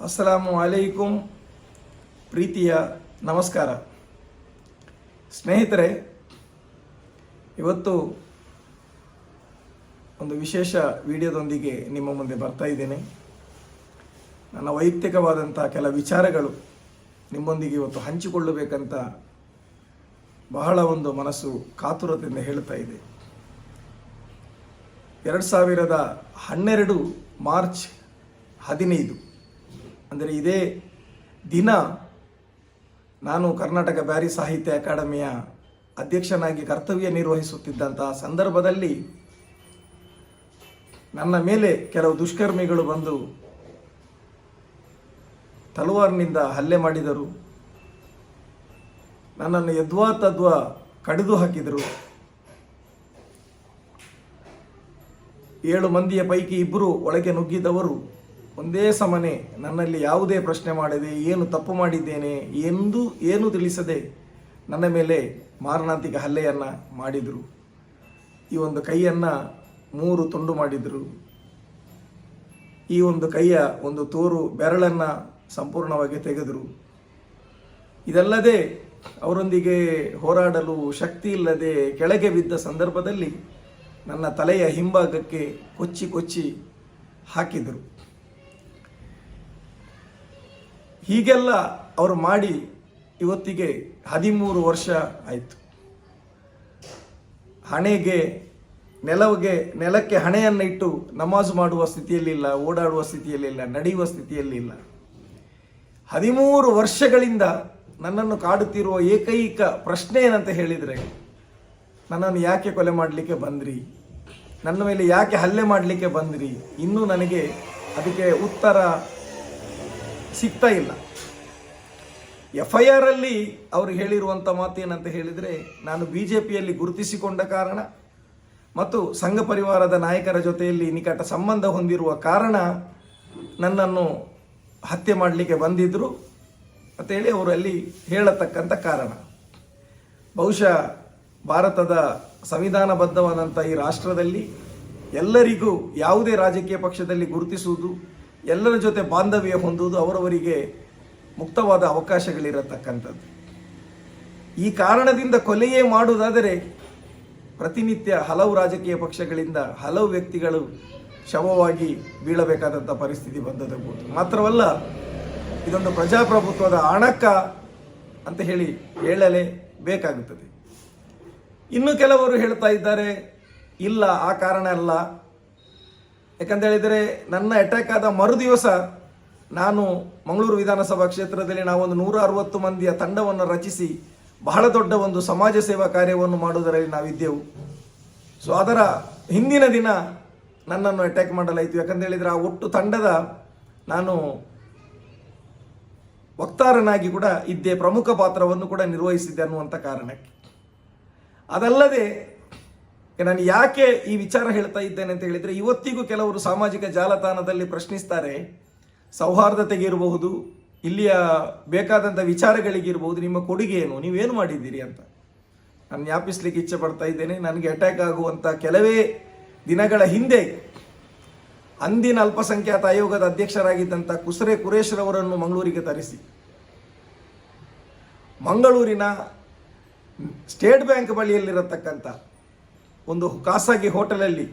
ಅಸ್ಸಲಾಮು ಅಲೈಕುಂ ಪ್ರೀತಿಯ ನಮಸ್ಕಾರ. ಸ್ನೇಹಿತರೆ, ಇವತ್ತು ಒಂದು ವಿಶೇಷ ವಿಡಿಯೋದೊಂದಿಗೆ ನಿಮ್ಮ ಮುಂದೆ ಬರ್ತಾ ಇದ್ದೇನೆ. ನನ್ನ ವೈಯಕ್ತಿಕವಾದಂಥ ಕೆಲ ವಿಚಾರಗಳು ನಿಮ್ಮೊಂದಿಗೆ ಇವತ್ತು ಹಂಚಿಕೊಳ್ಳಬೇಕಂತ ಬಹಳ ಒಂದು ಮನಸ್ಸು ಕಾತುರತೆಯಿಂದ ಹೇಳ್ತಾ ಇದೆ. ಎರಡು ಸಾವಿರದ ಹನ್ನೆರಡು ಮಾರ್ಚ್ ಹದಿನೈದು. ಅಂದರೆ ಇದೇ ದಿನ ನಾನು ಕರ್ನಾಟಕ ಬ್ಯಾರಿ ಸಾಹಿತ್ಯ ಅಕಾಡೆಮಿಯ ಅಧ್ಯಕ್ಷನಾಗಿ ಕರ್ತವ್ಯ ನಿರ್ವಹಿಸುತ್ತಿದ್ದಂತಹ ಸಂದರ್ಭದಲ್ಲಿ ನನ್ನ ಮೇಲೆ ಕೆಲವು ದುಷ್ಕರ್ಮಿಗಳು ಬಂದು ತಲವಾರ್ನಿಂದ ಹಲ್ಲೆ ಮಾಡಿದರು. ನನ್ನನ್ನು ಯದ್ವಾ ತದ್ವಾ ಕಡಿದು ಹಾಕಿದರು. ಏಳು ಮಂದಿಯ ಪೈಕಿ ಇಬ್ಬರು ಒಳಗೆ ನುಗ್ಗಿದವರು. ಒಂದೇ ಸಮನೆ ನನ್ನಲ್ಲಿ ಯಾವುದೇ ಪ್ರಶ್ನೆ ಮಾಡದೆ ಏನು ತಪ್ಪು ಮಾಡಿದ್ದೇನೆ ಎಂದು ಏನು ತಿಳಿಸದೆ ನನ್ನ ಮೇಲೆ ಮಾರಣಾಂತಿಕ ಹಲ್ಲೆಯನ್ನು ಮಾಡಿದರು. ಈ ಒಂದು ಕೈಯನ್ನು ಮೂರು ತುಂಡು ಮಾಡಿದರು. ಈ ಒಂದು ಕೈಯ ಒಂದು ತೋರು ಬೆರಳನ್ನು ಸಂಪೂರ್ಣವಾಗಿ ತೆಗೆದರು. ಇದಲ್ಲದೆ ಅವರೊಂದಿಗೆ ಹೋರಾಡಲು ಶಕ್ತಿ ಇಲ್ಲದೆ ಕೆಳಗೆ ಬಿದ್ದ ಸಂದರ್ಭದಲ್ಲಿ ನನ್ನ ತಲೆಯ ಹಿಂಭಾಗಕ್ಕೆ ಕೊಚ್ಚಿ ಕೊಚ್ಚಿ ಹಾಕಿದರು. ಹೀಗೆಲ್ಲ ಅವರು ಮಾಡಿ ಇವತ್ತಿಗೆ ಹದಿಮೂರು ವರ್ಷ ಆಯಿತು. ಹಣೆಗೆ ನೆಲವಿಗೆ ನೆಲಕ್ಕೆ ಹಣೆಯನ್ನು ಇಟ್ಟು ನಮಾಜ್ ಮಾಡುವ ಸ್ಥಿತಿಯಲ್ಲಿಲ್ಲ ಓಡಾಡುವ ಸ್ಥಿತಿಯಲ್ಲಿಲ್ಲ ನಡೆಯುವ ಸ್ಥಿತಿಯಲ್ಲಿಲ್ಲ ಹದಿಮೂರು ವರ್ಷಗಳಿಂದ ನನ್ನನ್ನು ಕಾಡುತ್ತಿರುವ ಏಕೈಕ ಪ್ರಶ್ನೆ ಏನಂತ ಹೇಳಿದರೆ, ನನ್ನನ್ನು ಯಾಕೆ ಕೊಲೆ ಮಾಡಲಿಕ್ಕೆ ಬಂದ್ರಿ? ನನ್ನ ಮೇಲೆ ಯಾಕೆ ಹಲ್ಲೆ ಮಾಡಲಿಕ್ಕೆ ಬಂದ್ರಿ? ಇನ್ನೂ ನನಗೆ ಅದಕ್ಕೆ ಉತ್ತರ ಸಿಗ್ತಾ ಇಲ್ಲ. ಎಫ್ ಐ ಆರ್ ಅಲ್ಲಿ ಅವರು ಹೇಳಿರುವಂಥ ಮಾತು ಏನಂತ ಹೇಳಿದರೆ, ನಾನು ಬಿ ಜೆ ಪಿಯಲ್ಲಿ ಗುರುತಿಸಿಕೊಂಡ ಕಾರಣ ಮತ್ತು ಸಂಘ ಪರಿವಾರದ ನಾಯಕರ ಜೊತೆಯಲ್ಲಿ ನಿಕಟ ಸಂಬಂಧ ಹೊಂದಿರುವ ಕಾರಣ ನನ್ನನ್ನು ಹತ್ಯೆ ಮಾಡಲಿಕ್ಕೆ ಬಂದಿದ್ದರು ಅಂತೇಳಿ ಅವರು ಅಲ್ಲಿ ಹೇಳತಕ್ಕಂಥ ಕಾರಣ. ಬಹುಶಃ ಭಾರತದ ಸಂವಿಧಾನಬದ್ಧವಾದಂಥ ಈ ರಾಷ್ಟ್ರದಲ್ಲಿ ಎಲ್ಲರಿಗೂ ಯಾವುದೇ ರಾಜಕೀಯ ಪಕ್ಷದಲ್ಲಿ ಗುರುತಿಸುವುದು ಎಲ್ಲರ ಜೊತೆ ಬಾಂಧವ್ಯ ಹೊಂದುವುದು ಅವರವರಿಗೆ ಮುಕ್ತವಾದ ಅವಕಾಶಗಳಿರತಕ್ಕಂಥದ್ದು. ಈ ಕಾರಣದಿಂದ ಕೊಲೆಯೇ ಮಾಡುವುದಾದರೆ ಪ್ರತಿನಿತ್ಯ ಹಲವು ರಾಜಕೀಯ ಪಕ್ಷಗಳಿಂದ ಹಲವು ವ್ಯಕ್ತಿಗಳು ಶವವಾಗಿ ಬೀಳಬೇಕಾದಂಥ ಪರಿಸ್ಥಿತಿ ಬಂದದಬಹುದು ಮಾತ್ರವಲ್ಲ, ಇದೊಂದು ಪ್ರಜಾಪ್ರಭುತ್ವದ ಆಣಕ ಅಂತ ಹೇಳಿ ಹೇಳಲೇ ಬೇಕಾಗುತ್ತದೆ. ಇನ್ನು ಕೆಲವರು ಹೇಳ್ತಾ ಇದ್ದಾರೆ, ಇಲ್ಲ, ಆ ಕಾರಣ ಅಲ್ಲ. ಯಾಕಂತ ಹೇಳಿದರೆ ನನ್ನ ಅಟ್ಯಾಕ್ ಆದ ಮರುದಿವಸ ನಾನು ಮಂಗಳೂರು ವಿಧಾನಸಭಾ ಕ್ಷೇತ್ರದಲ್ಲಿ ನಾವೊಂದು ನೂರ ಅರವತ್ತು ಮಂದಿಯ ತಂಡವನ್ನು ರಚಿಸಿ ಬಹಳ ದೊಡ್ಡ ಒಂದು ಸಮಾಜ ಸೇವಾ ಕಾರ್ಯವನ್ನು ಮಾಡುವುದರಲ್ಲಿ ನಾವಿದ್ದೆವು. ಸೊ ಅದರ ಹಿಂದಿನ ದಿನ ನನ್ನನ್ನು ಅಟ್ಯಾಕ್ ಮಾಡಲಾಯಿತು. ಯಾಕಂತ ಹೇಳಿದರೆ ಆ ಒಟ್ಟು ತಂಡದ ನಾನು ವಕ್ತಾರನಾಗಿ ಕೂಡ ಇದ್ದೆ ಪ್ರಮುಖ ಪಾತ್ರವನ್ನು ಕೂಡ ನಿರ್ವಹಿಸಿದ್ದೆ ಅನ್ನುವಂಥ ಕಾರಣಕ್ಕೆ. ಅದಲ್ಲದೆ ನಾನು ಯಾಕೆ ಈ ವಿಚಾರ ಹೇಳ್ತಾ ಇದ್ದೇನೆ ಅಂತ ಹೇಳಿದರೆ, ಇವತ್ತಿಗೂ ಕೆಲವರು ಸಾಮಾಜಿಕ ಜಾಲತಾಣದಲ್ಲಿ ಪ್ರಶ್ನಿಸ್ತಾರೆ ಸೌಹಾರ್ದತೆಗಿರಬಹುದು ಇಲ್ಲಿಯ ಬೇಕಾದಂಥ ವಿಚಾರಗಳಿಗಿರಬಹುದು ನಿಮ್ಮ ಕೊಡುಗೆ ಏನು ನೀವೇನು ಮಾಡಿದ್ದೀರಿ ಅಂತ. ನಾನು ಜ್ಞಾಪಿಸ್ಲಿಕ್ಕೆ ಇಚ್ಛೆ ಪಡ್ತಾ ಇದ್ದೇನೆ, ನನಗೆ ಅಟ್ಯಾಕ್ ಆಗುವಂಥ ಕೆಲವೇ ದಿನಗಳ ಹಿಂದೆ ಅಂದಿನ ಅಲ್ಪಸಂಖ್ಯಾತ ಆಯೋಗದ ಅಧ್ಯಕ್ಷರಾಗಿದ್ದಂಥ ಕುಸರೆ ಕುರೇಶ್ರವರನ್ನು ಮಂಗಳೂರಿಗೆ ತರಿಸಿ. ಮಂಗಳೂರಿನ ಸ್ಟೇಟ್ ಬ್ಯಾಂಕ್ ಬಳಿಯಲ್ಲಿರತಕ್ಕಂಥ ಒಂದು ಖಾಸಗಿ ಹೋಟೆಲಲ್ಲಿ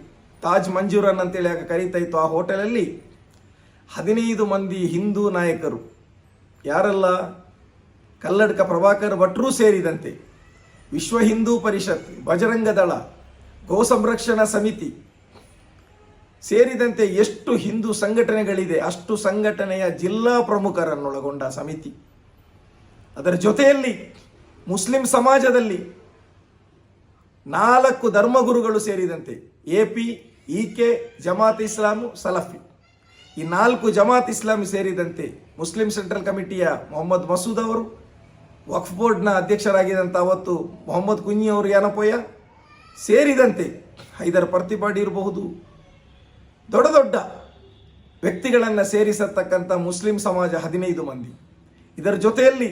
ತಾಜ್ ಮಂಜೂರನ್ ಅಂತೇಳಿ ಆಗ ಕರೀತಾ ಇತ್ತು? ಆ ಹೋಟೆಲಲ್ಲಿ ಹದಿನೈದು ಮಂದಿ ಹಿಂದೂ ನಾಯಕರು, ಯಾರೆಲ್ಲ ಕಲ್ಲಡ್ಕ ಪ್ರಭಾಕರ್ ಭಟ್ರೂ ಸೇರಿದಂತೆ ವಿಶ್ವ ಹಿಂದೂ ಪರಿಷತ್, ಬಜರಂಗ ದಳ, ಗೋ ಸಂರಕ್ಷಣಾ ಸಮಿತಿ ಸೇರಿದಂತೆ ಎಷ್ಟು ಹಿಂದೂ ಸಂಘಟನೆಗಳಿದೆ, ಅಷ್ಟು ಸಂಘಟನೆಯ ಜಿಲ್ಲಾ ಪ್ರಮುಖರನ್ನೊಳಗೊಂಡ ಸಮಿತಿ. ಅದರ ಜೊತೆಯಲ್ಲಿ ಮುಸ್ಲಿಂ ಸಮಾಜದಲ್ಲಿ ನಾಲ್ಕು ಧರ್ಮಗುರುಗಳು ಸೇರಿದಂತೆ A P E K Jamaat Islam, ಸಲಫಿ. ಈ ನಾಲ್ಕು ಜಮಾತ್ ಇಸ್ಲಾಮಿ ಸೇರಿದಂತೆ ಮುಸ್ಲಿಂ ಸೆಂಟ್ರಲ್ ಕಮಿಟಿಯ ಮೊಹಮ್ಮದ್ ಮಸೂದ್ ಅವರು, ವಕ್ಫ್ ಬೋರ್ಡ್ನ ಅಧ್ಯಕ್ಷರಾಗಿದ್ದಂಥ ಅವತ್ತು ಮೊಹಮ್ಮದ್ ಕುಂಜಿ ಅವರು ಯಾನಪೋಯ, ಸೇರಿದಂತೆ ಹೈದರ್ ಪರ್ತಿಪಾಡಿ ಇರಬಹುದು. ದೊಡ್ಡ ದೊಡ್ಡ ವ್ಯಕ್ತಿಗಳನ್ನು ಸೇರಿಸತಕ್ಕಂಥ ಮುಸ್ಲಿಂ ಸಮಾಜ ಹದಿನೈದು ಮಂದಿ. ಇದರ ಜೊತೆಯಲ್ಲಿ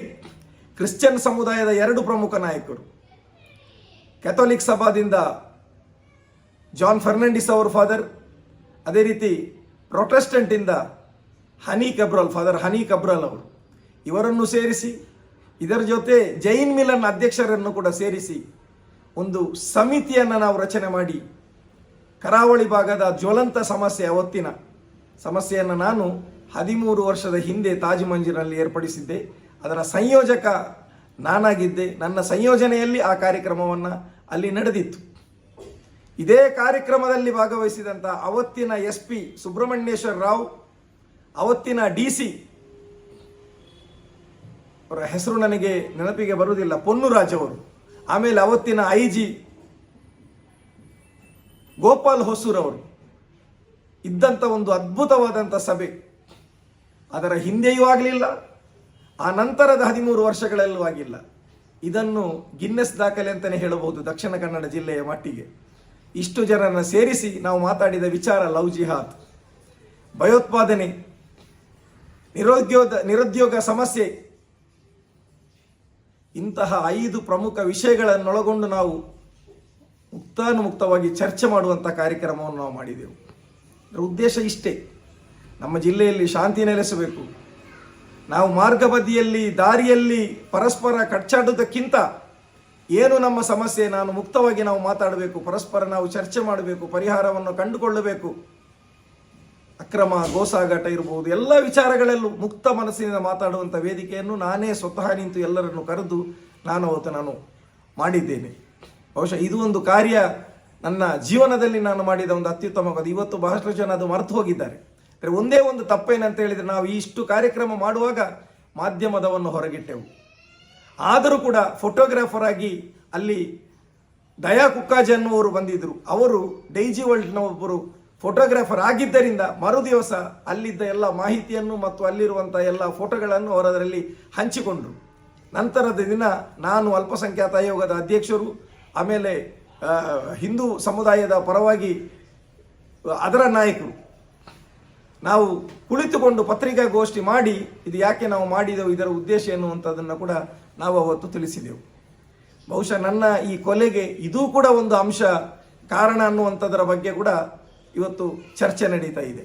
ಕ್ರಿಶ್ಚಿಯನ್ ಸಮುದಾಯದ ಎರಡು ಪ್ರಮುಖ ನಾಯಕರು. ಕ್ಯಾಥೋಲಿಕ್ ಸಭಾದಿಂದ ಜಾನ್ ಫರ್ನಾಂಡಿಸ್ ಅವರು ಫಾದರ್ ಅದೇ ರೀತಿ ಪ್ರೊಟೆಸ್ಟೆಂಟಿಂದ ಹನಿ ಕಬ್ರಲ್ ಫಾದರ್ ಹನಿ ಕಬ್ರಲ್ ಅವರು. ಇವರನ್ನು ಸೇರಿಸಿ, ಇದರ ಜೊತೆ ಜೈನ್ ಮಿಲನ್ ಅಧ್ಯಕ್ಷರನ್ನು ಕೂಡ ಸೇರಿಸಿ ಒಂದು ಸಮಿತಿಯನ್ನು ನಾವು ರಚನೆ ಮಾಡಿ, ಕರಾವಳಿ ಭಾಗದ ಜ್ವಲಂತ ಸಮಸ್ಯೆ ಅವತ್ತಿನ ಸಮಸ್ಯೆಯನ್ನು ನಾನು ಹದಿಮೂರು ವರ್ಷದ ಹಿಂದೆ ತಾಜ್ ಮಂಜಿನಲ್ಲಿ ಏರ್ಪಡಿಸಿದ್ದೆ. ಅದರ ಸಂಯೋಜಕ ನಾನಾಗಿದ್ದೆ. ನನ್ನ ಸಂಯೋಜನೆಯಲ್ಲಿ ಆ ಕಾರ್ಯಕ್ರಮವನ್ನು ಅಲ್ಲಿ ನಡೆದಿತ್ತು. ಇದೇ ಕಾರ್ಯಕ್ರಮದಲ್ಲಿ ಭಾಗವಹಿಸಿದಂಥ ಅವತ್ತಿನ ಎಸ್ ಪಿ ಸುಬ್ರಹ್ಮಣ್ಯೇಶ್ವರ ರಾವ್, ಅವತ್ತಿನ ಡಿ ಸಿ ಅವರ ಹೆಸರು ನನಗೆ ನೆನಪಿಗೆ ಬರುವುದಿಲ್ಲ. ಪೊನ್ನುರಾಜ್ ಅವರು, ಆಮೇಲೆ ಅವತ್ತಿನ ಐ ಜಿ ಗೋಪಾಲ್ ಹೊಸೂರವರು ಇದ್ದಂಥ ಒಂದು ಅದ್ಭುತವಾದಂಥ ಸಭೆ. ಅದರ ಹಿಂದೆಯೂ ಆಗಲಿಲ್ಲ ಆ ನಂತರದ ಹದಿಮೂರು ವರ್ಷಗಳಲ್ಲೂ ಆಗಿಲ್ಲ ಇದನ್ನು ಗಿನ್ನೆಸ್ ದಾಖಲೆ ಅಂತಲೇ ಹೇಳಬಹುದು ದಕ್ಷಿಣ ಕನ್ನಡ ಜಿಲ್ಲೆಯ ಮಟ್ಟಿಗೆ. ಇಷ್ಟು ಜನರನ್ನು ಸೇರಿಸಿ ನಾವು ಮಾತಾಡಿದ ವಿಚಾರ ಲವ್ ಜಿಹಾದ್. ಭಯೋತ್ಪಾದನೆ, ನಿರುದ್ಯೋಗ ನಿರುದ್ಯೋಗ ಸಮಸ್ಯೆ, ಇಂತಹ ಐದು ಪ್ರಮುಖ ವಿಷಯಗಳನ್ನೊಳಗೊಂಡು ನಾವು ಮುಕ್ತಾನುಮುಕ್ತವಾಗಿ ಚರ್ಚೆ ಮಾಡುವಂಥ ಕಾರ್ಯಕ್ರಮವನ್ನು ನಾವು ಮಾಡಿದೆವು. ಅದರ ಉದ್ದೇಶ ಇಷ್ಟೇ. ನಮ್ಮ ಜಿಲ್ಲೆಯಲ್ಲಿ ಶಾಂತಿ ನೆಲೆಸಬೇಕು. ನಾವು ಮಾರ್ಗ ಬದಿಯಲ್ಲಿ ದಾರಿಯಲ್ಲಿ ಪರಸ್ಪರ ಕಚ್ಚಾಡುವುದಕ್ಕಿಂತ ಏನು ನಮ್ಮ ಸಮಸ್ಯೆ? ನಾನು ಮುಕ್ತವಾಗಿ ನಾವು ಮಾತಾಡಬೇಕು, ಪರಸ್ಪರ ನಾವು ಚರ್ಚೆ ಮಾಡಬೇಕು, ಪರಿಹಾರವನ್ನು ಕಂಡುಕೊಳ್ಳಬೇಕು. ಅಕ್ರಮ ಗೋಸಾಗಾಟ ಇರಬಹುದು ಎಲ್ಲ ವಿಚಾರಗಳಲ್ಲೂ ಮುಕ್ತ ಮನಸ್ಸಿನಿಂದ ಮಾತಾಡುವಂಥ ವೇದಿಕೆಯನ್ನು ನಾನೇ ಸ್ವತಃ ನಿಂತು ಎಲ್ಲರನ್ನು ಕರೆದು ನಾನು ಅವತ್ತು ನಾನು ಮಾಡಿದ್ದೇನೆ. ಬಹುಶಃ ಇದು ಒಂದು ಕಾರ್ಯ ನನ್ನ ಜೀವನದಲ್ಲಿ ನಾನು ಮಾಡಿದ ಒಂದು ಅತ್ಯುತ್ತಮವಾದ ಇವತ್ತು ಬಹಳಷ್ಟು ಜನ ಅದು ಮರೆತು ಹೋಗಿದ್ದಾರೆ. ಅಂದರೆ ಒಂದೇ ಒಂದು ತಪ್ಪೇನಂತ ಹೇಳಿದರೆ ನಾವು ಇಷ್ಟು ಕಾರ್ಯಕ್ರಮ ಮಾಡುವಾಗ ಮಾಧ್ಯಮದವನ್ನು ಹೊರಗಿಟ್ಟೆವು. ಆದರೂ ಕೂಡ ಫೋಟೋಗ್ರಾಫರ್ ಆಗಿ ಅಲ್ಲಿ ದಯಾ ಕುಕ್ಕಾಜ್ ಅನ್ನುವರು ಬಂದಿದ್ದರು ಅವರು ಡೈಜಿ ವರ್ಲ್ಡ್ನ ಒಬ್ಬರು ಫೋಟೋಗ್ರಾಫರ್ ಆಗಿದ್ದರಿಂದ ಮರುದಿವಸ ಅಲ್ಲಿದ್ದ ಎಲ್ಲ ಮಾಹಿತಿಯನ್ನು ಮತ್ತು ಅಲ್ಲಿರುವಂಥ ಎಲ್ಲ ಫೋಟೋಗಳನ್ನು ಅವರದರಲ್ಲಿ ಹಂಚಿಕೊಂಡರು. ನಂತರದ ದಿನ ನಾನು ಅಲ್ಪಸಂಖ್ಯಾತ ಆಯೋಗದ ಅಧ್ಯಕ್ಷರು, ಆಮೇಲೆ ಹಿಂದೂ ಸಮುದಾಯದ ಪರವಾಗಿ ಅದರ ನಾಯಕರು. ನಾವು ಕುಳಿತುಕೊಂಡು ಪತ್ರಿಕಾಗೋಷ್ಠಿ ಮಾಡಿ, ಇದು ಯಾಕೆ ನಾವು ಮಾಡಿದೆವು, ಇದರ ಉದ್ದೇಶ ಎನ್ನುವಂಥದ್ದನ್ನು ಕೂಡ ನಾವು ಅವತ್ತು ತಿಳಿಸಿದೆವು. ಬಹುಶಃ ನನ್ನ ಈ ಕೊಲೆಗೆ ಇದೂ ಕೂಡ ಒಂದು ಅಂಶ, ಕಾರಣ ಅನ್ನುವಂಥದ್ದರ ಬಗ್ಗೆ ಕೂಡ ಇವತ್ತು ಚರ್ಚೆ ನಡೀತಾ ಇದೆ.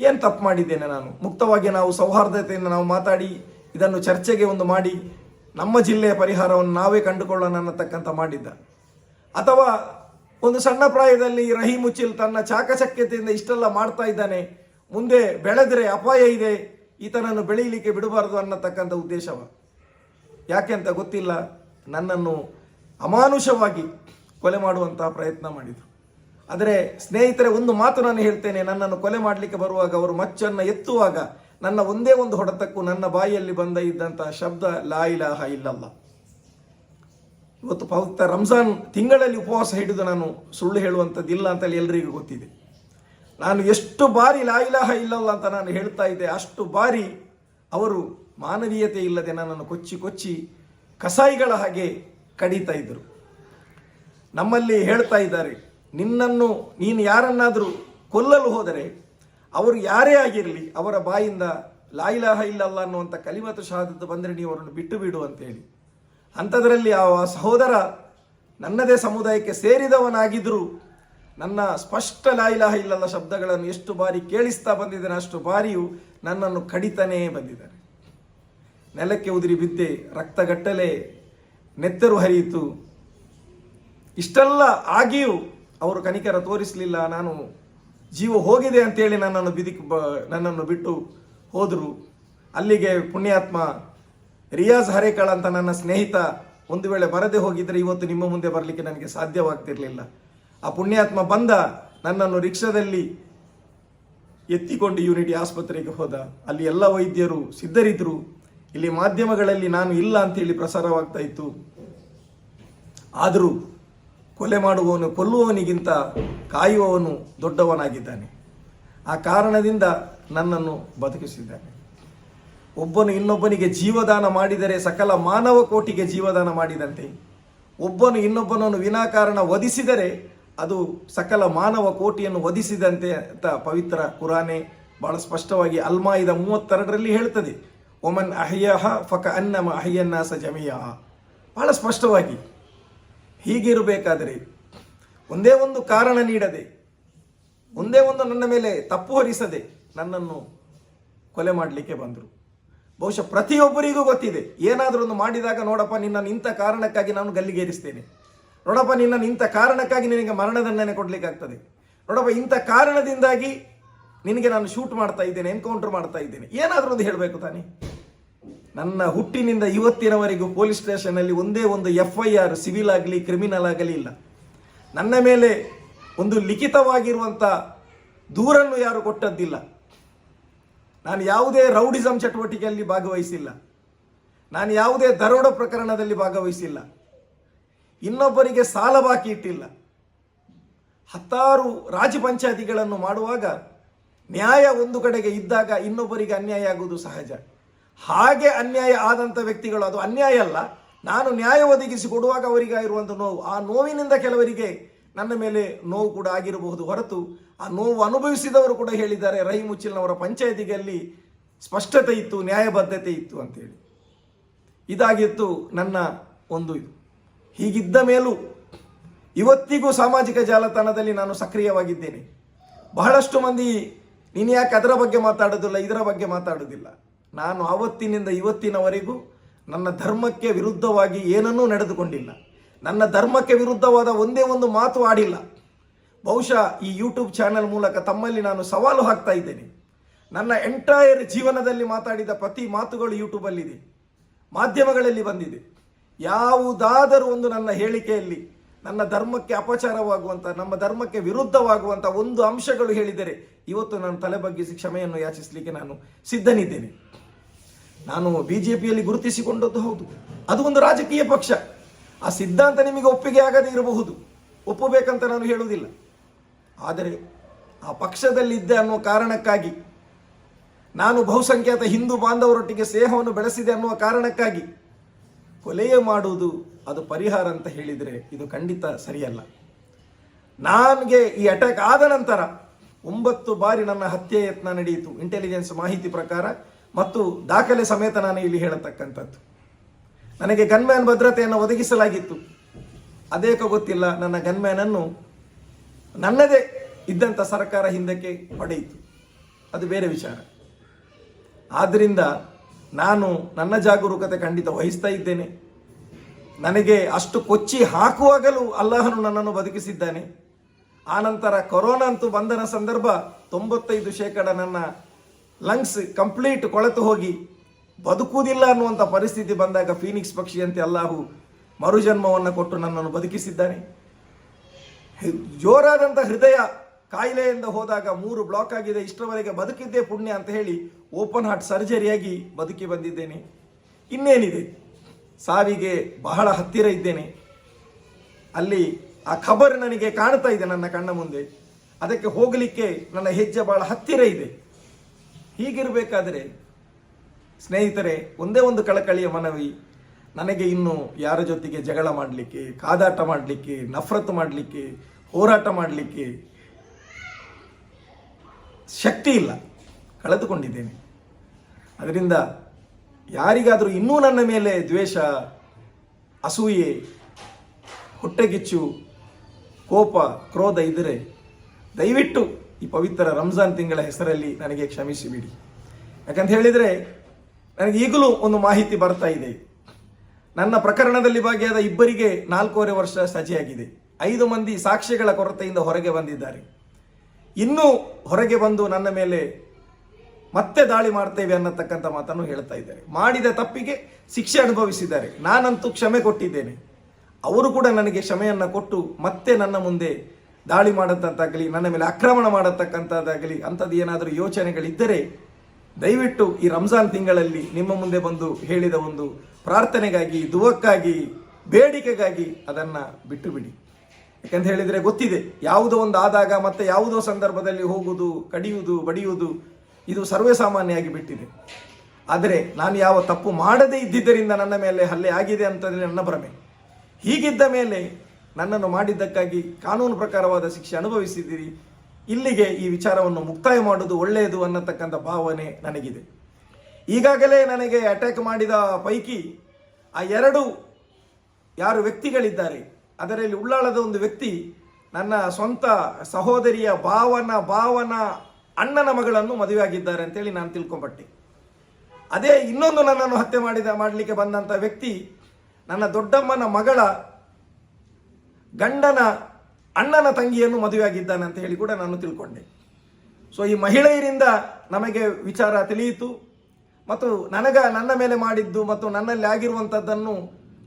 ಏನು ತಪ್ಪು ಮಾಡಿದ್ದೇನೆ ನಾನು? ಮುಕ್ತವಾಗಿ ನಾವು ಸೌಹಾರ್ದತೆಯಿಂದ ನಾವು ಮಾತಾಡಿ, ಇದನ್ನು ಚರ್ಚೆಗೆ ಒಂದು ಮಾಡಿ, ನಮ್ಮ ಜಿಲ್ಲೆಯ ಪರಿಹಾರವನ್ನು ನಾವೇ ಕಂಡುಕೊಳ್ಳೋಣ ಅನ್ನತಕ್ಕಂಥ ಮಾಡಿದ್ದ. ಅಥವಾ ಒಂದು ಸಣ್ಣ ಪ್ರಾಯದಲ್ಲಿ ರಹಿ ಉಚ್ಚಿಲ್ ತನ್ನ ಚಾಕಚಕ್ಯತೆಯಿಂದ ಇಷ್ಟೆಲ್ಲ ಮಾಡ್ತಾ ಇದ್ದಾನೆ ಮುಂದೆ ಬೆಳೆದರೆ ಅಪಾಯ ಇದೆ, ಈತನನ್ನು ಬೆಳೀಲಿಕ್ಕೆ ಬಿಡಬಾರದು ಅನ್ನತಕ್ಕಂಥ ಉದ್ದೇಶವ. ಯಾಕೆ ಅಂತ ಗೊತ್ತಿಲ್ಲ, ನನ್ನನ್ನು ಅಮಾನುಷವಾಗಿ ಕೊಲೆ ಮಾಡುವಂತಹ ಪ್ರಯತ್ನ ಮಾಡಿದರು. ಆದರೆ ಸ್ನೇಹಿತರೆ, ಒಂದು ಮಾತು ನಾನು ಹೇಳ್ತೇನೆ, ನನ್ನನ್ನು ಕೊಲೆ ಮಾಡಲಿಕ್ಕೆ ಬರುವಾಗ ಅವರು ಮಚ್ಚನ್ನು ಎತ್ತುವಾಗ ನನ್ನ ಒಂದೇ ಒಂದು ಹೊಡೆತಕ್ಕೂ ನನ್ನ ಬಾಯಿಯಲ್ಲಿ ಬಂದ ಇದ್ದಂತಹ ಶಬ್ದ, ಲಾ ಇಲಾಹ ಇಲ್ಲಲ್ಲ. ಇವತ್ತು ಪವಿತ್ರ ರಂಜಾನ್ ತಿಂಗಳಲ್ಲಿ ಉಪವಾಸ ಹಿಡಿದು ನಾನು ಸುಳ್ಳು ಹೇಳುವಂಥದ್ದಿಲ್ಲ ಅಂತೇಳಿ ಎಲ್ಲರಿಗೂ ಗೊತ್ತಿದೆ. ನಾನು ಎಷ್ಟು ಬಾರಿ ಲಾಯಿಲಾಹ ಇಲ್ಲಲ್ಲ ಅಂತ ನಾನು ಹೇಳ್ತಾ ಇದ್ದೆ. ಅಷ್ಟು ಬಾರಿ ಅವರು ಮಾನವೀಯತೆ ಇಲ್ಲದೆ ನನ್ನನ್ನು ಕೊಚ್ಚಿ ಕೊಚ್ಚಿ ಕಸಾಯಿಗಳ ಹಾಗೆ ಕಡಿತಾ ಇದ್ದರು ನಮ್ಮಲ್ಲಿ ಹೇಳ್ತಾ ಇದ್ದಾರೆ, ನಿನ್ನನ್ನು ನೀನು ಯಾರನ್ನಾದರೂ ಕೊಲ್ಲಲು ಹೋದರೆ ಅವರು ಯಾರೇ ಆಗಿರಲಿ ಅವರ ಬಾಯಿಂದ ಲಾಯಿಲಾಹ ಇಲ್ಲಲ್ಲ ಅನ್ನುವಂಥ ಕಲಿಮತ ಶಹಾದತ್ ಬಂದರೆ ನೀವು ಅವರನ್ನು ಬಿಟ್ಟು ಬಿಡು ಅಂತೇಳಿ. ಅಂಥದ್ರಲ್ಲಿ ಆ ಸಹೋದರ ನನ್ನದೇ ಸಮುದಾಯಕ್ಕೆ ಸೇರಿದವನಾಗಿದ್ದರೂ ನನ್ನ ಸ್ಪಷ್ಟ ಲಾಯಿಲಾಹ ಇಲ್ಲಲ್ಲ ಶಬ್ದಗಳನ್ನು ಎಷ್ಟು ಬಾರಿ ಕೇಳಿಸ್ತಾ ಬಂದಿದ್ದೇನೆ, ಅಷ್ಟು ಬಾರಿಯೂ ನನ್ನನ್ನು ಕಡಿತನೇ ಬಂದಿದ್ದಾರೆ ನೆಲಕ್ಕೆ ಉದುರಿ ಬಿದ್ದೆ, ರಕ್ತಗಟ್ಟಲೆ ನೆತ್ತರು ಹರಿಯಿತು. ಇಷ್ಟೆಲ್ಲ ಆಗಿಯೂ ಅವರು ಕನಿಕರ ತೋರಿಸಲಿಲ್ಲ, ನಾನು ಜೀವ ಹೋಗಿದೆ ಅಂತೇಳಿ ನನ್ನನ್ನು ಬಿದಿಕ್ ಬ, ನನ್ನನ್ನು ಬಿಟ್ಟು ಹೋದರು. ಅಲ್ಲಿಗೆ ಪುಣ್ಯಾತ್ಮ ರಿಯಾಜ್ ಹರೇಕಳ ಅಂತ ನನ್ನ ಸ್ನೇಹಿತ ಒಂದು ವೇಳೆ ಬರದೆ ಹೋಗಿದ್ದರೆ ಇವತ್ತು ನಿಮ್ಮ ಮುಂದೆ ಬರಲಿಕ್ಕೆ ನನಗೆ ಸಾಧ್ಯವಾಗ್ತಿರ್ಲಿಲ್ಲ. ಆ ಪುಣ್ಯಾತ್ಮ ಬಂದ ನನ್ನನ್ನು ರಿಕ್ಷಾದಲ್ಲಿ ಎತ್ತಿಕೊಂಡು ಯೂನಿಟಿ ಆಸ್ಪತ್ರೆಗೆ ಹೋದ. ಅಲ್ಲಿ ಎಲ್ಲ ವೈದ್ಯರು ಸಿದ್ಧರಿದ್ದರು ಇಲ್ಲಿ ಮಾಧ್ಯಮಗಳಲ್ಲಿ ನಾನು ಇಲ್ಲ ಅಂತೇಳಿ ಪ್ರಸಾರವಾಗ್ತಾ ಇತ್ತು. ಆದರೂ ಕೊಲೆ ಮಾಡುವವನು ಕೊಲ್ಲುವವನಿಗಿಂತ ಕಾಯುವವನು ದೊಡ್ಡವನಾಗಿದ್ದಾನೆ. ಆ ಕಾರಣದಿಂದ ನನ್ನನ್ನು ಬದುಕಿಸಿದ್ದಾನೆ. ಒಬ್ಬನು ಇನ್ನೊಬ್ಬನಿಗೆ ಜೀವದಾನ ಮಾಡಿದರೆ ಸಕಲ ಮಾನವ ಕೋಟಿಗೆ ಜೀವದಾನ ಮಾಡಿದಂತೆ. ಒಬ್ಬನು ಇನ್ನೊಬ್ಬನನ್ನು ವಿನಾಕಾರಣ ವಧಿಸಿದರೆ ಅದು ಸಕಲ ಮಾನವ ಕೋಟಿಯನ್ನು ವಧಿಸಿದಂತೆ ಅಂತ ಪವಿತ್ರ ಕುರಾನೆ ಬಹಳ ಸ್ಪಷ್ಟವಾಗಿ ಅಲ್ಮಾಯಿದ ಮೂವತ್ತೆರಡರಲ್ಲಿ ಹೇಳ್ತದೆ. ಒಮನ್ ಅಹ್ಯಹ ಫಕ ಅನ್ನಮ ಅಹ್ಯನ್ನಾಸ ಜಮಿಯ. ಬಹಳ ಸ್ಪಷ್ಟವಾಗಿ ಹೀಗಿರಬೇಕಾದರೆ ಒಂದೇ ಒಂದು ಕಾರಣ ನೀಡದೆ, ಒಂದೇ ಒಂದು ನನ್ನ ಮೇಲೆ ತಪ್ಪು ಹೊರಿಸದೆ ನನ್ನನ್ನು ಕೊಲೆ ಮಾಡಲಿಕ್ಕೆ ಬಂದರು. ಬಹುಶಃ ಪ್ರತಿಯೊಬ್ಬರಿಗೂ ಗೊತ್ತಿದೆ, ಏನಾದರೂ ಒಂದು ಮಾಡಿದಾಗ ನೋಡಪ್ಪ ನಿನ್ನನ್ನು ಇಂಥ ಕಾರಣಕ್ಕಾಗಿ ನಾನು ಗಲ್ಲಿಗೇರಿಸ್ತೇನೆ. ನೋಡಪ್ಪ, ನಿನ್ನ ಇಂಥ ಕಾರಣಕ್ಕಾಗಿ ನಿನಗೆ ಮರಣದಂಡನೆ ಕೊಡಲಿಕ್ಕಾಗ್ತದೆ. ನೋಡಪ್ಪ, ಇಂಥ ಕಾರಣದಿಂದಾಗಿ ನಿನಗೆ ನಾನು ಶೂಟ್ ಮಾಡ್ತಾ ಇದ್ದೇನೆ, ಎನ್ಕೌಂಟರ್ ಮಾಡ್ತಾ ಇದ್ದೇನೆ. ಏನಾದರೂ ಒಂದು ಹೇಳಬೇಕು ತಾನೇ? ನನ್ನ ಹುಟ್ಟಿನಿಂದ ಇವತ್ತಿನವರೆಗೂ ಪೊಲೀಸ್ ಸ್ಟೇಷನಲ್ಲಿ ಒಂದೇ ಒಂದು ಎಫ್ ಐ ಆರ್ ಸಿವಿಲ್ ಆಗಲಿ, ಕ್ರಿಮಿನಲ್ ಆಗಲಿ ಇಲ್ಲ. ನನ್ನ ಮೇಲೆ ಒಂದು ಲಿಖಿತವಾಗಿರುವಂಥ ದೂರನ್ನು ಯಾರು ಕೊಟ್ಟದ್ದಿಲ್ಲ. ನಾನು ಯಾವುದೇ ರೌಡಿಸಂ ಚಟುವಟಿಕೆಯಲ್ಲಿ ಭಾಗವಹಿಸಿಲ್ಲ. ನಾನು ಯಾವುದೇ ದರೋಡ ಪ್ರಕರಣದಲ್ಲಿ ಭಾಗವಹಿಸಿಲ್ಲ. ಇನ್ನೊಬ್ಬರಿಗೆ ಸಾಲ ಬಾಕಿ ಇಟ್ಟಿಲ್ಲ. ಹತ್ತಾರು ರಾಜ ಪಂಚಾಯತಿಗಳನ್ನು ಮಾಡುವಾಗ ನ್ಯಾಯ ಒಂದು ಕಡೆಗೆ ಇದ್ದಾಗ ಇನ್ನೊಬ್ಬರಿಗೆ ಅನ್ಯಾಯ ಆಗುವುದು ಸಹಜ. ಹಾಗೆ ಅನ್ಯಾಯ ಆದಂಥ ವ್ಯಕ್ತಿಗಳು ಅದು ಅನ್ಯಾಯ ಅಲ್ಲ, ನಾನು ನ್ಯಾಯ ಒದಗಿಸಿ ಕೊಡುವಾಗ ಅವರಿಗೆ ಇರುವಂಥ ನೋವು. ಆ ನೋವಿನಿಂದ ಕೆಲವರಿಗೆ ನನ್ನ ಮೇಲೆ ನೋವು ಕೂಡ ಆಗಿರಬಹುದು ಹೊರತು, ಆ ನೋವು ಅನುಭವಿಸಿದವರು ಕೂಡ ಹೇಳಿದ್ದಾರೆ, ರೈ ಮುಚ್ಚಿಲ್ನವರ ಪಂಚಾಯತಿಗೆ ಸ್ಪಷ್ಟತೆ ಇತ್ತು, ನ್ಯಾಯಬದ್ಧತೆ ಇತ್ತು ಅಂತೇಳಿ. ಇದಾಗಿತ್ತು ನನ್ನ ಒಂದು ಇದು. ಹೀಗಿದ್ದ ಮೇಲೂ ಇವತ್ತಿಗೂ ಸಾಮಾಜಿಕ ಜಾಲತಾಣದಲ್ಲಿ ನಾನು ಸಕ್ರಿಯವಾಗಿದ್ದೇನೆ. ಬಹಳಷ್ಟು ಮಂದಿ ನೀನು ಯಾಕೆ ಅದರ ಬಗ್ಗೆ ಮಾತಾಡೋದಿಲ್ಲ, ಇದರ ಬಗ್ಗೆ ಮಾತಾಡೋದಿಲ್ಲ. ನಾನು ಆವತ್ತಿನಿಂದ ಇವತ್ತಿನವರೆಗೂ ನನ್ನ ಧರ್ಮಕ್ಕೆ ವಿರುದ್ಧವಾಗಿ ಏನನ್ನೂ ನಡೆದುಕೊಂಡಿಲ್ಲ. ನನ್ನ ಧರ್ಮಕ್ಕೆ ವಿರುದ್ಧವಾದ ಒಂದೇ ಒಂದು ಮಾತು ಆಡಿಲ್ಲ. ಬಹುಶಃ ಈ ಯೂಟ್ಯೂಬ್ ಚಾನೆಲ್ ಮೂಲಕ ತಮ್ಮಲ್ಲಿ ನಾನು ಸವಾಲು ಹಾಕ್ತಾ ಇದ್ದೇನೆ. ನನ್ನ ಎಂಟೈರ್ ಜೀವನದಲ್ಲಿ ಮಾತಾಡಿದ ಪ್ರತಿ ಮಾತುಗಳು ಯೂಟ್ಯೂಬಲ್ಲಿದೆ ಮಾಧ್ಯಮಗಳಲ್ಲಿ ಬಂದಿದೆ. ಯಾವುದಾದರೂ ಒಂದು ನನ್ನ ಹೇಳಿಕೆಯಲ್ಲಿ ನನ್ನ ಧರ್ಮಕ್ಕೆ ಅಪಚಾರವಾಗುವಂಥ ನಮ್ಮ ಧರ್ಮಕ್ಕೆ ವಿರುದ್ಧವಾಗುವಂಥ ಒಂದು ಅಂಶಗಳು ಹೇಳಿದರೆ ಇವತ್ತು ನಾನು ತಲೆ ಬಗ್ಗಿಸಿ ಕ್ಷಮೆಯನ್ನು ಯಾಚಿಸಲಿಕ್ಕೆ ನಾನು ಸಿದ್ಧನಿದ್ದೇನೆ. ನಾನು ಬಿ ಜೆ ಪಿಯಲ್ಲಿ ಗುರುತಿಸಿಕೊಂಡದ್ದು ಹೌದು. ಅದು ಒಂದು ರಾಜಕೀಯ ಪಕ್ಷ. ಆ ಸಿದ್ಧಾಂತ ನಿಮಗೆ ಒಪ್ಪಿಗೆ ಆಗದೇ ಇರಬಹುದು. ಒಪ್ಪಬೇಕಂತ ನಾನು ಹೇಳುವುದಿಲ್ಲ. ಆದರೆ ಆ ಪಕ್ಷದಲ್ಲಿದ್ದೆ ಅನ್ನುವ ಕಾರಣಕ್ಕಾಗಿ, ನಾನು ಬಹುಸಂಖ್ಯಾತ ಹಿಂದೂ ಬಾಂಧವರೊಟ್ಟಿಗೆ ಸ್ನೇಹವನ್ನು ಬೆಳೆಸಿದೆ ಅನ್ನುವ ಕಾರಣಕ್ಕಾಗಿ ಕೊಲೆಯೇ ಮಾಡುವುದು ಅದು ಪರಿಹಾರ ಅಂತ ಹೇಳಿದರೆ ಇದು ಖಂಡಿತ ಸರಿಯಲ್ಲ. ನನಗೆ ಈ ಅಟ್ಯಾಕ್ ಆದ ನಂತರ ಒಂಬತ್ತು ಬಾರಿ ನನ್ನ ಹತ್ಯೆ ಯತ್ನ ನಡೆಯಿತು ಇಂಟೆಲಿಜೆನ್ಸ್ ಮಾಹಿತಿ ಪ್ರಕಾರ ಮತ್ತು ದಾಖಲೆ ಸಮೇತ ನಾನು ಇಲ್ಲಿ ಹೇಳತಕ್ಕಂಥದ್ದು. ನನಗೆ ಗನ್ಮ್ಯಾನ್ ಭದ್ರತೆಯನ್ನು ಒದಗಿಸಲಾಗಿತ್ತು. ಅದೇಕ ಗೊತ್ತಿಲ್ಲ, ನನ್ನ ಗನ್ಮ್ಯಾನನ್ನು ನನ್ನದೇ ಇದ್ದಂಥ ಸರ್ಕಾರ ಹಿಂದಕ್ಕೆ ಪಡೆಯಿತು. ಅದು ಬೇರೆ ವಿಚಾರ. ಆದ್ದರಿಂದ ನಾನು ನನ್ನ ಜಾಗರೂಕತೆ ಖಂಡಿತ ವಹಿಸ್ತಾ ಇದ್ದೇನೆ. ನನಗೆ ಅಷ್ಟು ಕೊಚ್ಚಿ ಹಾಕುವಾಗಲೂ ಅಲ್ಲಾಹನು ನನ್ನನ್ನು ಬದುಕಿಸಿದ್ದಾನೆ. ಆನಂತರ ಕೊರೋನಾ ಅಂತೂ ಬಂದನ ಸಂದರ್ಭ ತೊಂಬತ್ತೈದು ಶೇಕಡ ನನ್ನ ಲಂಗ್ಸ್ ಕಂಪ್ಲೀಟ್ ಕೊಳೆತು ಹೋಗಿ ಬದುಕುವುದಿಲ್ಲ ಅನ್ನುವಂಥ ಪರಿಸ್ಥಿತಿ ಬಂದಾಗ ಫೀನಿಕ್ಸ್ ಪಕ್ಷಿಯಂತೆ ಅಲ್ಲಾಹು ಮರುಜನ್ಮವನ್ನು ಕೊಟ್ಟು ನನ್ನನ್ನು ಬದುಕಿಸಿದ್ದಾನೆ. ಜೋರಾದಂಥ ಹೃದಯ ಕಾಯಿಲೆಯಿಂದ ಹೋದಾಗ ಮೂರು ಬ್ಲಾಕ್ ಆಗಿದೆ, ಇಷ್ಟರವರೆಗೆ ಬದುಕಿದ್ದೇ ಪುಣ್ಯ ಅಂತ ಹೇಳಿ ಓಪನ್ ಹಾರ್ಟ್ ಸರ್ಜರಿಯಾಗಿ ಬದುಕಿ ಬಂದಿದ್ದೇನೆ. ಇನ್ನೇನಿದೆ? ಸಾವಿಗೆ ಬಹಳ ಹತ್ತಿರ ಇದ್ದೇನೆ. ಅಲ್ಲಿ ಆ ಖಬರ್ ನನಗೆ ಕಾಣ್ತಾ ಇದೆ ನನ್ನ ಕಣ್ಣ ಮುಂದೆ. ಅದಕ್ಕೆ ಹೋಗಲಿಕ್ಕೆ ನನ್ನ ಹೆಜ್ಜೆ ಬಹಳ ಹತ್ತಿರ ಇದೆ. ಹೀಗಿರಬೇಕಾದರೆ ಸ್ನೇಹಿತರೆ, ಒಂದೇ ಒಂದು ಕಳಕಳಿಯ ಮನವಿ, ನನಗೆ ಇನ್ನು ಯಾರ ಜೊತೆಗೆ ಜಗಳ ಮಾಡಲಿಕ್ಕೆ, ಕಾದಾಟ ಮಾಡಲಿಕ್ಕೆ, ನಫರತ್ ಮಾಡಲಿಕ್ಕೆ, ಹೋರಾಟ ಮಾಡಲಿಕ್ಕೆ ಶಕ್ತಿ ಇಲ್ಲ. ಕಳೆದುಕೊಂಡಿದ್ದೇನೆ. ಅದರಿಂದ ಯಾರಿಗಾದರೂ ಇನ್ನೂ ನನ್ನ ಮೇಲೆ ದ್ವೇಷ, ಅಸೂಯೆ ಹೊಟ್ಟೆಗಿಚ್ಚು ಕೋಪ, ಕ್ರೋಧ ಇದ್ದರೆ ದಯವಿಟ್ಟು ಈ ಪವಿತ್ರ ರಂಜಾನ್ ತಿಂಗಳ ಹೆಸರಲ್ಲಿ ನನಗೆ ಕ್ಷಮಿಸಿಬಿಡಿ. ಯಾಕಂತ ಹೇಳಿದರೆ ನನಗೆ ಈಗಲೂ ಒಂದು ಮಾಹಿತಿ ಬರ್ತಾ ಇದೆ. ನನ್ನ ಪ್ರಕರಣದಲ್ಲಿ ಭಾಗಿಯಾದ ಇಬ್ಬರಿಗೆ ನಾಲ್ಕೂವರೆ ವರ್ಷ ಸಜೆಯಾಗಿದೆ. ಐದು ಮಂದಿ ಸಾಕ್ಷಿಗಳ ಕೊರತೆಯಿಂದ ಹೊರಗೆ ಬಂದಿದ್ದಾರೆ. ಇನ್ನೂ ಹೊರಗೆ ಬಂದು ನನ್ನ ಮೇಲೆ ಮತ್ತೆ ದಾಳಿ ಮಾಡ್ತೇವೆ ಅನ್ನತಕ್ಕಂಥ ಮಾತನ್ನು ಹೇಳ್ತಾ ಇದ್ದಾರೆ. ಮಾಡಿದ ತಪ್ಪಿಗೆ ಶಿಕ್ಷೆ ಅನುಭವಿಸಿದ್ದಾರೆ. ನಾನಂತೂ ಕ್ಷಮೆ ಕೊಟ್ಟಿದ್ದೇನೆ. ಅವರು ಕೂಡ ನನಗೆ ಕ್ಷಮೆಯನ್ನು ಕೊಟ್ಟು ಮತ್ತೆ ನನ್ನ ಮುಂದೆ ದಾಳಿ ಮಾಡತಕ್ಕಂತಾಗಲಿ ನನ್ನ ಮೇಲೆ ಆಕ್ರಮಣ ಮಾಡತಕ್ಕಂಥದ್ದಾಗಲಿ, ಅಂಥದ್ದು ಏನಾದರೂ ಯೋಚನೆಗಳಿದ್ದರೆ ದಯವಿಟ್ಟು ಈ ರಂಜಾನ್ ತಿಂಗಳಲ್ಲಿ ನಿಮ್ಮ ಮುಂದೆ ಬಂದು ಹೇಳಿದ ಒಂದು ಪ್ರಾರ್ಥನೆಗಾಗಿ, ದುವಕ್ಕಾಗಿ, ಬೇಡಿಕೆಗಾಗಿ ಅದನ್ನು ಬಿಟ್ಟು ಬಿಡಿ ಯಾಕಂತ ಹೇಳಿದರೆ ಗೊತ್ತಿದೆ. ಯಾವುದೋ ಒಂದು ಆದಾಗ ಮತ್ತೆ ಯಾವುದೋ ಸಂದರ್ಭದಲ್ಲಿ ಹೋಗುವುದು, ಕಡಿಯುವುದು, ಬಡಿಯುವುದು, ಇದು ಸರ್ವೇ ಸಾಮಾನ್ಯವಾಗಿ ಬಿಟ್ಟಿದೆ. ಆದರೆ ನಾನು ಯಾವ ತಪ್ಪು ಮಾಡದೇ ಇದ್ದಿದ್ದರಿಂದ ನನ್ನ ಮೇಲೆ ಹಲ್ಲೆ ಆಗಿದೆ ಅಂತಂದರೆ ನನ್ನ ಭ್ರಮೆ. ಹೀಗಿದ್ದ ಮೇಲೆ ನನ್ನನ್ನು ಮಾಡಿದ್ದಕ್ಕಾಗಿ ಕಾನೂನು ಪ್ರಕಾರವಾದ ಶಿಕ್ಷೆ ಅನುಭವಿಸಿದ್ದೀರಿ. ಇಲ್ಲಿಗೆ ಈ ವಿಚಾರವನ್ನು ಮುಕ್ತಾಯ ಮಾಡುವುದು ಒಳ್ಳೆಯದು ಅನ್ನತಕ್ಕಂಥ ಭಾವನೆ ನನಗಿದೆ. ಈಗಾಗಲೇ ನನಗೆ ಅಟ್ಯಾಕ್ ಮಾಡಿದ ಪೈಕಿ ಆ ಎರಡು ಯಾರು ವ್ಯಕ್ತಿಗಳಿದ್ದಾರೆ ಅದರಲ್ಲಿ ಉಳ್ಳಾಳದ ಒಂದು ವ್ಯಕ್ತಿ ನನ್ನ ಸ್ವಂತ ಸಹೋದರಿಯ ಭಾವನ ಭಾವನ ಅಣ್ಣನ ಮಗಳನ್ನು ಮದುವೆಯಾಗಿದ್ದಾರೆ ಅಂತೇಳಿ ನಾನು ತಿಳ್ಕೊಂಬಟ್ಟೆ. ಅದೇ ಇನ್ನೊಂದು ನನ್ನನ್ನು ಹತ್ಯೆ ಮಾಡಿದ, ಮಾಡಲಿಕ್ಕೆ ಬಂದಂಥ ವ್ಯಕ್ತಿ ನನ್ನ ದೊಡ್ಡಮ್ಮನ ಮಗಳ ಗಂಡನ ಅಣ್ಣನ ತಂಗಿಯನ್ನು ಮದುವೆಯಾಗಿದ್ದಾನೆ ಅಂತ ಹೇಳಿ ಕೂಡ ನಾನು ತಿಳ್ಕೊಂಡೆ. ಸೊ ಈ ಮಹಿಳೆಯರಿಂದ ನಮಗೆ ವಿಚಾರ ತಿಳಿಯಿತು ಮತ್ತು ನನಗ ನನ್ನ ಮೇಲೆ ಮಾಡಿದ್ದು ಮತ್ತು ನನ್ನಲ್ಲಿ ಆಗಿರುವಂಥದ್ದನ್ನು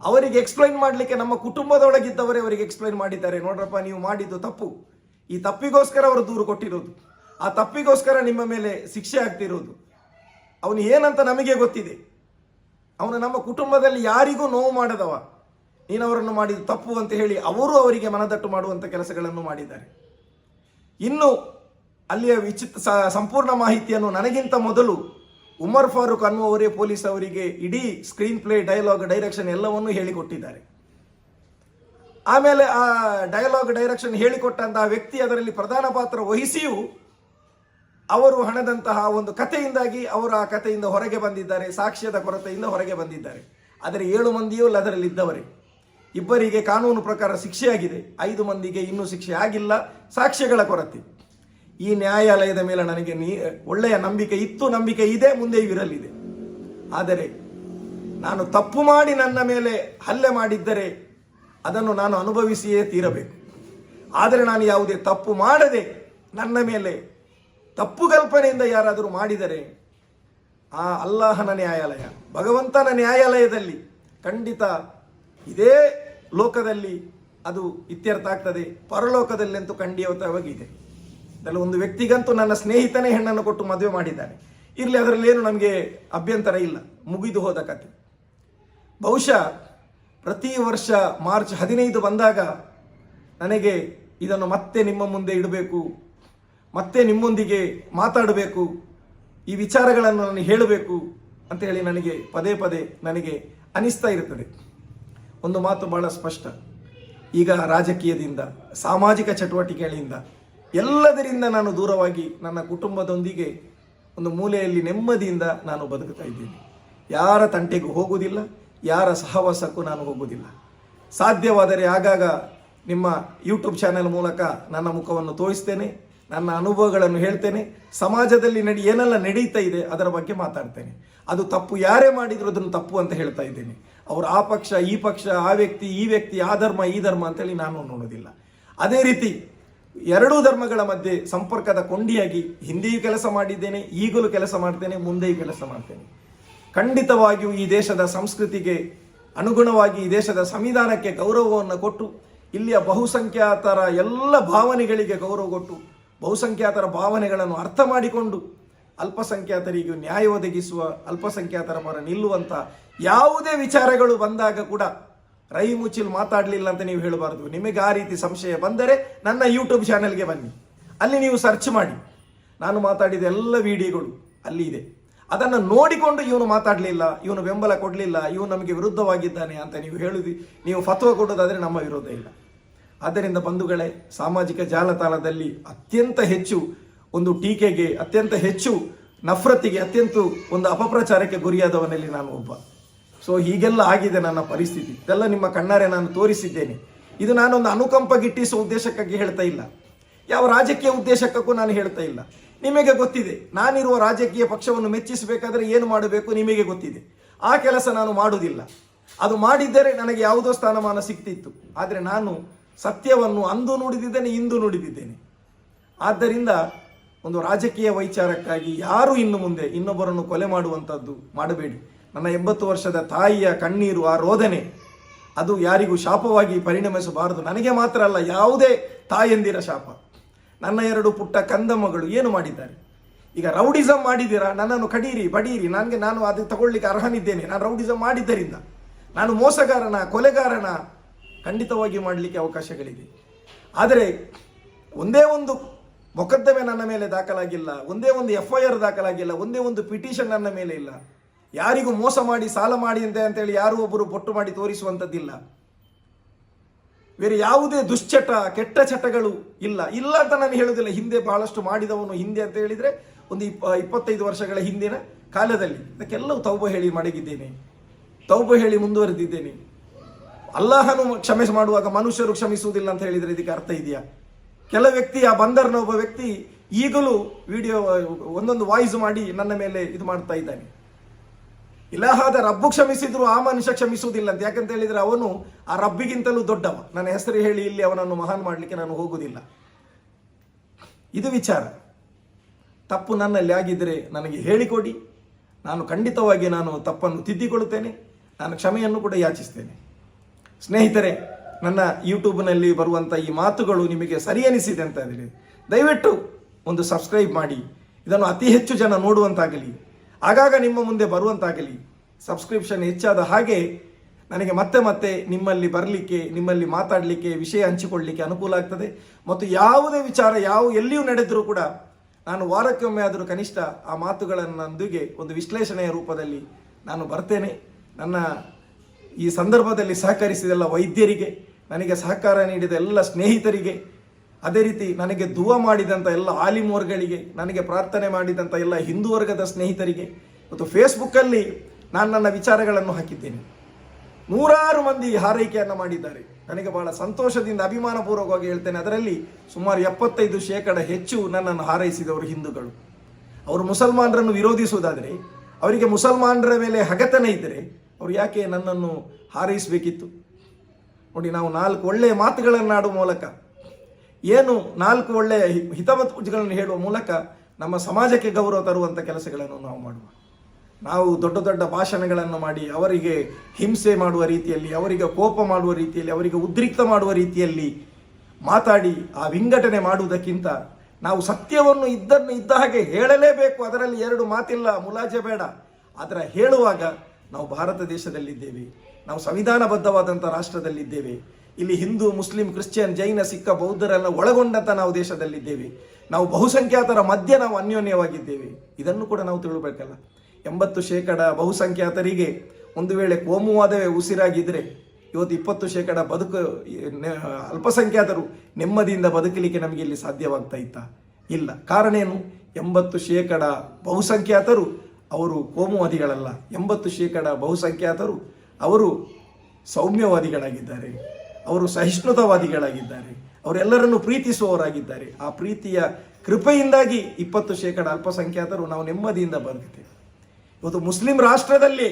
ಅವರಿಗೆ ಎಕ್ಸ್ಪ್ಲೈನ್ ಮಾಡಲಿಕ್ಕೆ ನಮ್ಮ ಕುಟುಂಬದೊಳಗಿದ್ದವರೇ ಅವರಿಗೆ ಎಕ್ಸ್ಪ್ಲೈನ್ ಮಾಡಿದ್ದಾರೆ. ನೋಡ್ರಪ್ಪ, ನೀವು ಮಾಡಿದ್ದು ತಪ್ಪು. ಈ ತಪ್ಪಿಗೋಸ್ಕರ ಅವರು ದೂರು ಕೊಟ್ಟಿರೋದು. ಆ ತಪ್ಪಿಗೋಸ್ಕರ ನಿಮ್ಮ ಮೇಲೆ ಶಿಕ್ಷೆ ಆಗ್ತಿರೋದು. ಅವನು ಏನಂತ ನಮಗೆ ಗೊತ್ತಿದೆ. ಅವನು ನಮ್ಮ ಕುಟುಂಬದಲ್ಲಿ ಯಾರಿಗೂ ನೋವು ಮಾಡದವ. ನೀನು ಅವರನ್ನು ಮಾಡಿದ್ದು ತಪ್ಪು ಅಂತ ಹೇಳಿ ಅವರು ಅವರಿಗೆ ಮನದಟ್ಟು ಮಾಡುವಂಥ ಕೆಲಸಗಳನ್ನು ಮಾಡಿದ್ದಾರೆ. ಇನ್ನು ಅಲ್ಲಿಯ ವಿಚಿತ್ರ ಸಂಪೂರ್ಣ ಮಾಹಿತಿಯನ್ನು ನನಗಿಂತ ಮೊದಲು ಉಮರ್ ಫಾರೂಕ್ ಅನ್ನುವರೇ ಪೊಲೀಸ್ ಅವರಿಗೆ ಇಡೀ ಸ್ಕ್ರೀನ್ ಪ್ಲೇ ಡೈಲಾಗ್ ಡೈರೆಕ್ಷನ್ ಎಲ್ಲವನ್ನೂ ಹೇಳಿಕೊಟ್ಟಿದ್ದಾರೆ. ಆಮೇಲೆ ಆ ಡೈಲಾಗ್ ಡೈರೆಕ್ಷನ್ ಹೇಳಿಕೊಟ್ಟಂತಹ ವ್ಯಕ್ತಿ ಅದರಲ್ಲಿ ಪ್ರಧಾನ ಪಾತ್ರ ವಹಿಸಿಯೂ ಅವರು ಹಣದಂತಹ ಒಂದು ಕಥೆಯಿಂದಾಗಿ ಅವರು ಆ ಕಥೆಯಿಂದ ಹೊರಗೆ ಬಂದಿದ್ದಾರೆ, ಸಾಕ್ಷ್ಯದ ಕೊರತೆಯಿಂದ ಹೊರಗೆ ಬಂದಿದ್ದಾರೆ. ಆದರೆ ಏಳು ಮಂದಿಯೂ ಅದರಲ್ಲಿ ಇದ್ದವರೇ. ಇಬ್ಬರಿಗೆ ಕಾನೂನು ಪ್ರಕಾರ ಶಿಕ್ಷೆಯಾಗಿದೆ. ಐದು ಮಂದಿಗೆ ಇನ್ನೂ ಶಿಕ್ಷೆ ಆಗಿಲ್ಲ. ಸಾಕ್ಷ್ಯಗಳ ಕೊರತೆ. ಈ ನ್ಯಾಯಾಲಯದ ಮೇಲೆ ನನಗೆ ನೀ, ಒಳ್ಳೆಯ ನಂಬಿಕೆ ಇತ್ತು, ನಂಬಿಕೆ ಇದೆ, ಮುಂದೆ ಇರಲಿದೆ. ಆದರೆ ನಾನು ತಪ್ಪು ಮಾಡಿ ನನ್ನ ಮೇಲೆ ಹಲ್ಲೆ ಮಾಡಿದ್ದರೆ ಅದನ್ನು ನಾನು ಅನುಭವಿಸಿಯೇ ತೀರಬೇಕು. ಆದರೆ ನಾನು ಯಾವುದೇ ತಪ್ಪು ಮಾಡದೆ ನನ್ನ ಮೇಲೆ ತಪ್ಪು ಕಲ್ಪನೆಯಿಂದ ಯಾರಾದರೂ ಮಾಡಿದರೆ ಆ ಅಲ್ಲಾಹನ ನ್ಯಾಯಾಲಯ, ಭಗವಂತನ ನ್ಯಾಯಾಲಯದಲ್ಲಿ ಖಂಡಿತ ಇದೇ ಲೋಕದಲ್ಲಿ ಅದು ಇತ್ಯರ್ಥ ಆಗ್ತದೆ, ಪರಲೋಕದಲ್ಲಂತೂ ಖಂಡಿತವಾಗಿದೆ ಅದರಲ್ಲಿ ಒಂದು ವ್ಯಕ್ತಿಗಂತೂ ನನ್ನ ಸ್ನೇಹಿತನೇ ಹೆಣ್ಣನ್ನು ಕೊಟ್ಟು ಮದುವೆ ಮಾಡಿದ್ದಾನೆ. ಇರಲಿ ಅದರಲ್ಲಿ ಏನು ನಮಗೆ ಅಭ್ಯಂತರ ಇಲ್ಲ. ಮುಗಿದು ಹೋದ ಕತೆ. ಬಹುಶಃ ಪ್ರತಿ ವರ್ಷ ಮಾರ್ಚ್ ಹದಿನೈದು ಬಂದಾಗ ನನಗೆ ಇದನ್ನು ಮತ್ತೆ ನಿಮ್ಮ ಮುಂದೆ ಇಡಬೇಕು, ಮತ್ತೆ ನಿಮ್ಮೊಂದಿಗೆ ಮಾತಾಡಬೇಕು, ಈ ವಿಚಾರಗಳನ್ನು ನಾನು ಹೇಳಬೇಕು ಅಂತ ಹೇಳಿ ನನಗೆ ಪದೇ ಪದೇ ನನಗೆ ಅನಿಸ್ತಾ ಇರುತ್ತದೆ. ಒಂದು ಮಾತು ಬಹಳ ಸ್ಪಷ್ಟ. ಈಗ ರಾಜಕೀಯದಿಂದ, ಸಾಮಾಜಿಕ ಚಟುವಟಿಕೆಗಳಿಂದ ಎಲ್ಲದರಿಂದ ನಾನು ದೂರವಾಗಿ ನನ್ನ ಕುಟುಂಬದೊಂದಿಗೆ ಒಂದು ಮೂಲೆಯಲ್ಲಿ ನೆಮ್ಮದಿಯಿಂದ ನಾನು ಬದುಕುತ್ತಾ ಇದ್ದೀನಿ. ಯಾರ ತಂಟೆಗೂ ಹೋಗುವುದಿಲ್ಲ, ಯಾರ ಸಹವಾಸಕ್ಕೂ ನಾನು ಹೋಗುವುದಿಲ್ಲ. ಸಾಧ್ಯವಾದರೆ ಆಗಾಗ ನಿಮ್ಮ ಯೂಟ್ಯೂಬ್ ಚಾನೆಲ್ ಮೂಲಕ ನನ್ನ ಮುಖವನ್ನು ತೋರಿಸ್ತೇನೆ, ನನ್ನ ಅನುಭವಗಳನ್ನು ಹೇಳ್ತೇನೆ. ಸಮಾಜದಲ್ಲಿ ನಡಿ, ಏನೆಲ್ಲ ನಡೀತಾ ಇದೆ ಅದರ ಬಗ್ಗೆ ಮಾತಾಡ್ತೇನೆ. ಅದು ತಪ್ಪು, ಯಾರೇ ಮಾಡಿದ್ರು ಅದನ್ನು ತಪ್ಪು ಅಂತ ಹೇಳ್ತಾ ಇದ್ದೇನೆ. ಅವರು ಆ ಪಕ್ಷ, ಈ ಪಕ್ಷ, ಆ ವ್ಯಕ್ತಿ, ಈ ವ್ಯಕ್ತಿ, ಆ ಧರ್ಮ, ಈ ಧರ್ಮ ಅಂತೇಳಿ ನಾನು ನೋಡೋದಿಲ್ಲ. ಅದೇ ರೀತಿ ಎರಡೂ ಧರ್ಮಗಳ ಮಧ್ಯೆ ಸಂಪರ್ಕದ ಕೊಂಡಿಯಾಗಿ ಹಿಂದೆಯೂ ಕೆಲಸ ಮಾಡಿದ್ದೇನೆ, ಈಗಲೂ ಕೆಲಸ ಮಾಡ್ತೇನೆ, ಮುಂದೆಯೂ ಕೆಲಸ ಮಾಡ್ತೇನೆ. ಖಂಡಿತವಾಗಿಯೂ ಈ ದೇಶದ ಸಂಸ್ಕೃತಿಗೆ ಅನುಗುಣವಾಗಿ ಈ ದೇಶದ ಸಂವಿಧಾನಕ್ಕೆ ಗೌರವವನ್ನು ಕೊಟ್ಟು, ಇಲ್ಲಿಯ ಬಹುಸಂಖ್ಯಾತರ ಎಲ್ಲ ಭಾವನೆಗಳಿಗೆ ಗೌರವ ಕೊಟ್ಟು, ಬಹುಸಂಖ್ಯಾತರ ಭಾವನೆಗಳನ್ನು ಅರ್ಥ ಮಾಡಿಕೊಂಡು ಅಲ್ಪಸಂಖ್ಯಾತರಿಗೂ ನ್ಯಾಯ ಒದಗಿಸುವ, ಅಲ್ಪಸಂಖ್ಯಾತರ ಪರ ನಿಲ್ಲುವಂತ ಯಾವುದೇ ವಿಚಾರಗಳು ಬಂದಾಗ ಕೂಡ ರೈ ಮುಚ್ಚಿಲ್ ಮಾತಾಡಲಿಲ್ಲ ಅಂತ ನೀವು ಹೇಳಬಾರದು. ನಿಮಗೆ ಆ ರೀತಿ ಸಂಶಯ ಬಂದರೆ ನನ್ನ ಯೂಟ್ಯೂಬ್ ಚಾನೆಲ್ಗೆ ಬನ್ನಿ. ಅಲ್ಲಿ ನೀವು ಸರ್ಚ್ ಮಾಡಿ. ನಾನು ಮಾತಾಡಿದ ಎಲ್ಲ ವಿಡಿಯೋಗಳು ಅಲ್ಲಿ ಇದೆ. ಅದನ್ನು ನೋಡಿಕೊಂಡು ಇವನು ಮಾತಾಡಲಿಲ್ಲ, ಇವನು ಬೆಂಬಲ ಕೊಡಲಿಲ್ಲ, ಇವನು ನಮಗೆ ವಿರುದ್ಧವಾಗಿದ್ದಾನೆ ಅಂತ ನೀವು ಹೇಳಿದ್ವಿ ನೀವು ಫತ್ವ ಕೊಡೋದಾದರೆ ನಮ್ಮ ವಿರೋಧ ಇಲ್ಲ. ಆದ್ದರಿಂದ ಬಂಧುಗಳೇ, ಸಾಮಾಜಿಕ ಜಾಲತಾಣದಲ್ಲಿ ಅತ್ಯಂತ ಹೆಚ್ಚು ಒಂದು ಟೀಕೆಗೆ, ಅತ್ಯಂತ ಹೆಚ್ಚು ನಫ್ರತಿಗೆ, ಅತ್ಯಂತ ಒಂದು ಅಪಪ್ರಚಾರಕ್ಕೆ ಗುರಿಯಾದವನಲ್ಲಿ ನಾನು ಒಬ್ಬ. ಸೊ ಹೀಗೆಲ್ಲ ಆಗಿದೆ ನನ್ನ ಪರಿಸ್ಥಿತಿ. ಇದೆಲ್ಲ ನಿಮ್ಮ ಕಣ್ಣಾರೆ ನಾನು ತೋರಿಸಿದ್ದೇನೆ. ಇದು ನಾನೊಂದು ಅನುಕಂಪ ಗಿಟ್ಟಿಸುವ ಉದ್ದೇಶಕ್ಕಾಗಿ ಹೇಳ್ತಾ ಇಲ್ಲ. ಯಾವ ರಾಜಕೀಯ ಉದ್ದೇಶಕ್ಕೂ ನಾನು ಹೇಳ್ತಾ ಇಲ್ಲ. ನಿಮಗೆ ಗೊತ್ತಿದೆ, ನಾನಿರುವ ರಾಜಕೀಯ ಪಕ್ಷವನ್ನು ಮೆಚ್ಚಿಸಬೇಕಾದ್ರೆ ಏನು ಮಾಡಬೇಕು ನಿಮಗೆ ಗೊತ್ತಿದೆ. ಆ ಕೆಲಸ ನಾನು ಮಾಡುವುದಿಲ್ಲ. ಅದು ಮಾಡಿದ್ದರೆ ನನಗೆ ಯಾವುದೋ ಸ್ಥಾನಮಾನ ಸಿಗ್ತಿತ್ತು. ಆದರೆ ನಾನು ಸತ್ಯವನ್ನು ಅಂದು ನುಡಿದಿದ್ದೇನೆ, ಇಂದು ನುಡಿದಿದ್ದೇನೆ. ಆದ್ದರಿಂದ ಒಂದು ರಾಜಕೀಯ ವೈಚಾರಕ್ಕಾಗಿ ಯಾರು ಇನ್ನು ಮುಂದೆ ಇನ್ನೊಬ್ಬರನ್ನು ಕೊಲೆ ಮಾಡುವಂಥದ್ದು ಮಾಡಬೇಡಿ. ನನ್ನ ಎಂಬತ್ತು ವರ್ಷದ ತಾಯಿಯ ಕಣ್ಣೀರು, ಆ ರೋದನೆ, ಅದು ಯಾರಿಗೂ ಶಾಪವಾಗಿ ಪರಿಣಮಿಸಬಾರದು. ನನಗೆ ಮಾತ್ರ ಅಲ್ಲ, ಯಾವುದೇ ತಾಯಂದಿರ ಶಾಪ. ನನ್ನ ಎರಡು ಪುಟ್ಟ ಕಂದಮ್ಮಗಳು ಏನು ಮಾಡಿದ್ದಾರೆ? ಈಗ ರೌಡಿಸಮ್ ಮಾಡಿದ್ದೀರಾ? ನನ್ನನ್ನು ಕಡೀರಿ, ಬಡೀರಿ. ನನಗೆ ನಾನು ಅದಕ್ಕೆ ತಗೊಳ್ಳಿಕ್ಕೆ ಅರ್ಹನಿದ್ದೇನೆ. ನಾನು ರೌಡಿಸಮ್ ಮಾಡಿದ್ದರಿಂದ ನಾನು ಮೋಸಗಾರನ, ಕೊಲೆಗಾರನ ಖಂಡಿತವಾಗಿ ಮಾಡಲಿಕ್ಕೆ ಅವಕಾಶಗಳಿದೆ. ಆದರೆ ಒಂದೇ ಒಂದು ಮೊಕದ್ದಮೆ ನನ್ನ ಮೇಲೆ ದಾಖಲಾಗಿಲ್ಲ, ಒಂದೇ ಒಂದು ಎಫ್ ಐ ಆರ್ ದಾಖಲಾಗಿಲ್ಲ, ಒಂದೇ ಒಂದು ಪಿಟಿಷನ್ ನನ್ನ ಮೇಲೆ ಇಲ್ಲ. ಯಾರಿಗೂ ಮೋಸ ಮಾಡಿ, ಸಾಲ ಮಾಡಿ ಅಂತ ಅಂತೇಳಿ ಯಾರು ಒಬ್ಬರು ಪೊಟ್ಟು ಮಾಡಿ ತೋರಿಸುವಂಥದ್ದಿಲ್ಲ. ಬೇರೆ ಯಾವುದೇ ದುಶ್ಚಟ, ಕೆಟ್ಟ ಚಟಗಳು ಇಲ್ಲ. ಇಲ್ಲ ಅಂತ ನಾನು ಹೇಳುವುದಿಲ್ಲ. ಹಿಂದೆ ಬಹಳಷ್ಟು ಮಾಡಿದವನು ಹಿಂದೆ ಅಂತ ಹೇಳಿದ್ರೆ ಒಂದು ಇಪ್ಪ, ಇಪ್ಪತ್ತೈದು ವರ್ಷಗಳ ಹಿಂದಿನ ಕಾಲದಲ್ಲಿ ಅದಕ್ಕೆಲ್ಲವೂ ತೌಬ ಹೇಳಿ ಮಡಗಿದ್ದೇನೆ. ತೌಬ ಹೇಳಿ ಮುಂದುವರೆದಿದ್ದೇನೆ. ಅಲ್ಲಾಹನು ಕ್ಷಮೆ ಮಾಡುವಾಗ ಮನುಷ್ಯರು ಕ್ಷಮಿಸುವುದಿಲ್ಲ ಅಂತ ಹೇಳಿದ್ರೆ ಇದಕ್ಕೆ ಅರ್ಥ ಇದೆಯಾ? ಕೆಲ ವ್ಯಕ್ತಿ, ಆ ಬಂದರ್ನ ಒಬ್ಬ ವ್ಯಕ್ತಿ ಈಗಲೂ ವಿಡಿಯೋ ಒಂದೊಂದು ವಾಯ್ಸ್ ಮಾಡಿ ನನ್ನ ಮೇಲೆ ಇದು ಮಾಡ್ತಾ ಇದ್ದಾನೆ. ಇಲಾಹಾದ ರಬ್ಬು ಕ್ಷಮಿಸಿದ್ರು ಆ ಮನುಷ್ಯ ಕ್ಷಮಿಸುವುದಿಲ್ಲ ಅಂತ. ಯಾಕಂತ ಹೇಳಿದ್ರೆ ಅವನು ಆ ರಬ್ಬಿಗಿಂತಲೂ ದೊಡ್ಡವ. ನನ್ನ ಹೆಸರು ಹೇಳಿ ಇಲ್ಲಿ ಅವನನ್ನು ಮಹಾನ್ ಮಾಡಲಿಕ್ಕೆ ನಾನು ಹೋಗುವುದಿಲ್ಲ. ಇದು ವಿಚಾರ. ತಪ್ಪು ನನ್ನಲ್ಲಿ ಆಗಿದ್ದರೆ ನನಗೆ ಹೇಳಿಕೊಡಿ. ನಾನು ಖಂಡಿತವಾಗಿ ನಾನು ತಪ್ಪನ್ನು ತಿದ್ದಿಕೊಳ್ಳುತ್ತೇನೆ. ನಾನು ಕ್ಷಮೆಯನ್ನು ಕೂಡ ಯಾಚಿಸ್ತೇನೆ. ಸ್ನೇಹಿತರೆ, ನನ್ನ ಯೂಟ್ಯೂಬ್ನಲ್ಲಿ ಬರುವಂಥ ಈ ಮಾತುಗಳು ನಿಮಗೆ ಸರಿ ಅನಿಸಿದೆ ಅಂತ ಹೇಳಿ ದಯವಿಟ್ಟು ಒಂದು ಸಬ್ಸ್ಕ್ರೈಬ್ ಮಾಡಿ. ಇದನ್ನು ಅತಿ ಹೆಚ್ಚು ಜನ ನೋಡುವಂತಾಗಲಿ. ಆಗಾಗ ನಿಮ್ಮ ಮುಂದೆ ಬರುವಂತಾಗಲಿ. ಸಬ್ಸ್ಕ್ರಿಪ್ಷನ್ ಹೆಚ್ಚಾದ ಹಾಗೆ ನನಗೆ ಮತ್ತೆ ಮತ್ತೆ ನಿಮ್ಮಲ್ಲಿ ಬರಲಿಕ್ಕೆ, ನಿಮ್ಮಲ್ಲಿ ಮಾತಾಡಲಿಕ್ಕೆ, ವಿಷಯ ಹಂಚಿಕೊಳ್ಳಲಿಕ್ಕೆ ಅನುಕೂಲ ಆಗ್ತದೆ. ಮತ್ತು ಯಾವುದೇ ವಿಚಾರ ಯಾವ ಎಲ್ಲಿಯೂ ನಡೆದರೂ ಕೂಡ ನಾನು ವಾರಕ್ಕೊಮ್ಮೆ ಆದರೂ ಕನಿಷ್ಠ ಆ ಮಾತುಗಳನ್ನೊಂದಿಗೆ ಒಂದು ವಿಶ್ಲೇಷಣೆಯ ರೂಪದಲ್ಲಿ ನಾನು ಬರ್ತೇನೆ. ನನ್ನ ಈ ಸಂದರ್ಭದಲ್ಲಿ ಸಹಕರಿಸಿದ ವೈದ್ಯರಿಗೆ, ನನಗೆ ಸಹಕಾರ ನೀಡಿದ ಎಲ್ಲ ಸ್ನೇಹಿತರಿಗೆ ಅದೇ ರೀತಿ ನನಗೆ ದುವ ಮಾಡಿದಂಥ ಎಲ್ಲ ಆಲಿಮೋರ್ಗಳಿಗೆ ನನಗೆ ಪ್ರಾರ್ಥನೆ ಮಾಡಿದಂಥ ಎಲ್ಲ ಹಿಂದೂ ವರ್ಗದ ಸ್ನೇಹಿತರಿಗೆ ಮತ್ತು ಫೇಸ್ಬುಕ್ಕಲ್ಲಿ ನಾನು ನನ್ನ ವಿಚಾರಗಳನ್ನು ಹಾಕಿದ್ದೇನೆ. ನೂರಾರು ಮಂದಿ ಹಾರೈಕೆಯನ್ನು ಮಾಡಿದ್ದಾರೆ. ನನಗೆ ಬಹಳ ಸಂತೋಷದಿಂದ, ಅಭಿಮಾನಪೂರ್ವಕವಾಗಿ ಹೇಳ್ತೇನೆ, ಅದರಲ್ಲಿ ಸುಮಾರು ಎಪ್ಪತ್ತೈದು ಶೇಕಡ ಹೆಚ್ಚು ನನ್ನನ್ನು ಹಾರೈಸಿದವರು ಹಿಂದೂಗಳು. ಅವರು ಮುಸಲ್ಮಾನರನ್ನು ವಿರೋಧಿಸುವುದಾದರೆ, ಅವರಿಗೆ ಮುಸಲ್ಮಾನರ ಮೇಲೆ ಹಗತನ ಇದ್ದರೆ ಅವರು ಯಾಕೆ ನನ್ನನ್ನು ಹಾರೈಸಬೇಕಿತ್ತು? ನೋಡಿ, ನಾವು ನಾಲ್ಕು ಒಳ್ಳೆಯ ಮಾತುಗಳನ್ನಾಡುವ ಮೂಲಕ ಏನು ನಾಲ್ಕು ಒಳ್ಳೆಯ ಹಿತಮತ್ ಹಿತಮತಗಳನ್ನು ಹೇಳುವ ಮೂಲಕ ನಮ್ಮ ಸಮಾಜಕ್ಕೆ ಗೌರವ ತರುವಂಥ ಕೆಲಸಗಳನ್ನು ನಾವು ಮಾಡುವ. ನಾವು ದೊಡ್ಡ ದೊಡ್ಡ ಭಾಷಣಗಳನ್ನು ಮಾಡಿ ಅವರಿಗೆ ಹಿಂಸೆ ಮಾಡುವ ರೀತಿಯಲ್ಲಿ, ಅವರಿಗೆ ಕೋಪ ಮಾಡುವ ರೀತಿಯಲ್ಲಿ, ಅವರಿಗೆ ಉದ್ರಿಕ್ತ ಮಾಡುವ ರೀತಿಯಲ್ಲಿ ಮಾತಾಡಿ ಆ ವಿಂಗಡಣೆ ಮಾಡುವುದಕ್ಕಿಂತ ನಾವು ಸತ್ಯವನ್ನು ಇದ್ದನ್ನು ಇದ್ದ ಹಾಗೆ ಹೇಳಲೇಬೇಕು. ಅದರಲ್ಲಿ ಎರಡು ಮಾತಿಲ್ಲ, ಮುಲಾಜೆ ಬೇಡ. ಅದರ ಹೇಳುವಾಗ ನಾವು ಭಾರತ ದೇಶದಲ್ಲಿದ್ದೇವೆ. ನಾವು ಸಂವಿಧಾನಬದ್ಧವಾದಂಥ ರಾಷ್ಟ್ರದಲ್ಲಿದ್ದೇವೆ. ಇಲ್ಲಿ ಹಿಂದೂ, ಮುಸ್ಲಿಂ, ಕ್ರಿಶ್ಚಿಯನ್, ಜೈನ, ಸಿಕ್ಕ, ಬೌದ್ಧರೆಲ್ಲ ಒಳಗೊಂಡಂತ ನಾವು ದೇಶದಲ್ಲಿದ್ದೇವೆ. ನಾವು ಬಹುಸಂಖ್ಯಾತರ ಮಧ್ಯೆ ನಾವು ಅನ್ಯೋನ್ಯವಾಗಿದ್ದೇವೆ. ಇದನ್ನು ಕೂಡ ನಾವು ತಿಳಬೇಕಲ್ಲ. ಎಂಬತ್ತು ಶೇಕಡ ಬಹುಸಂಖ್ಯಾತರಿಗೆ ಒಂದು ವೇಳೆ ಕೋಮುವಾದವೇ ಉಸಿರಾಗಿದ್ದರೆ ಇವತ್ತು ಇಪ್ಪತ್ತು ಶೇಕಡ ಬದುಕು ಅಲ್ಪಸಂಖ್ಯಾತರು ನೆಮ್ಮದಿಯಿಂದ ಬದುಕಲಿಕ್ಕೆ ನಮಗೆ ಇಲ್ಲಿ ಸಾಧ್ಯವಾಗ್ತಾ ಇತ್ತ? ಇಲ್ಲ. ಕಾರಣ ಏನು? ಎಂಬತ್ತು ಶೇಕಡ ಬಹುಸಂಖ್ಯಾತರು ಅವರು ಕೋಮುವಾದಿಗಳಲ್ಲ. ಎಂಬತ್ತು ಶೇಕಡ ಬಹುಸಂಖ್ಯಾತರು ಅವರು ಸೌಮ್ಯವಾದಿಗಳಾಗಿದ್ದಾರೆ. ಅವರು ಸಹಿಷ್ಣುತವಾದಿಗಳಾಗಿದ್ದಾರೆ. ಅವರೆಲ್ಲರನ್ನು ಪ್ರೀತಿಸುವವರಾಗಿದ್ದಾರೆ. ಆ ಪ್ರೀತಿಯ ಕೃಪೆಯಿಂದಾಗಿ ಇಪ್ಪತ್ತು ಶೇಕಡ ಅಲ್ಪಸಂಖ್ಯಾತರು ನಾವು ನೆಮ್ಮದಿಯಿಂದ ಬದುಕುತ್ತೇವೆ. ಇವತ್ತು ಮುಸ್ಲಿಂ ರಾಷ್ಟ್ರದಲ್ಲಿ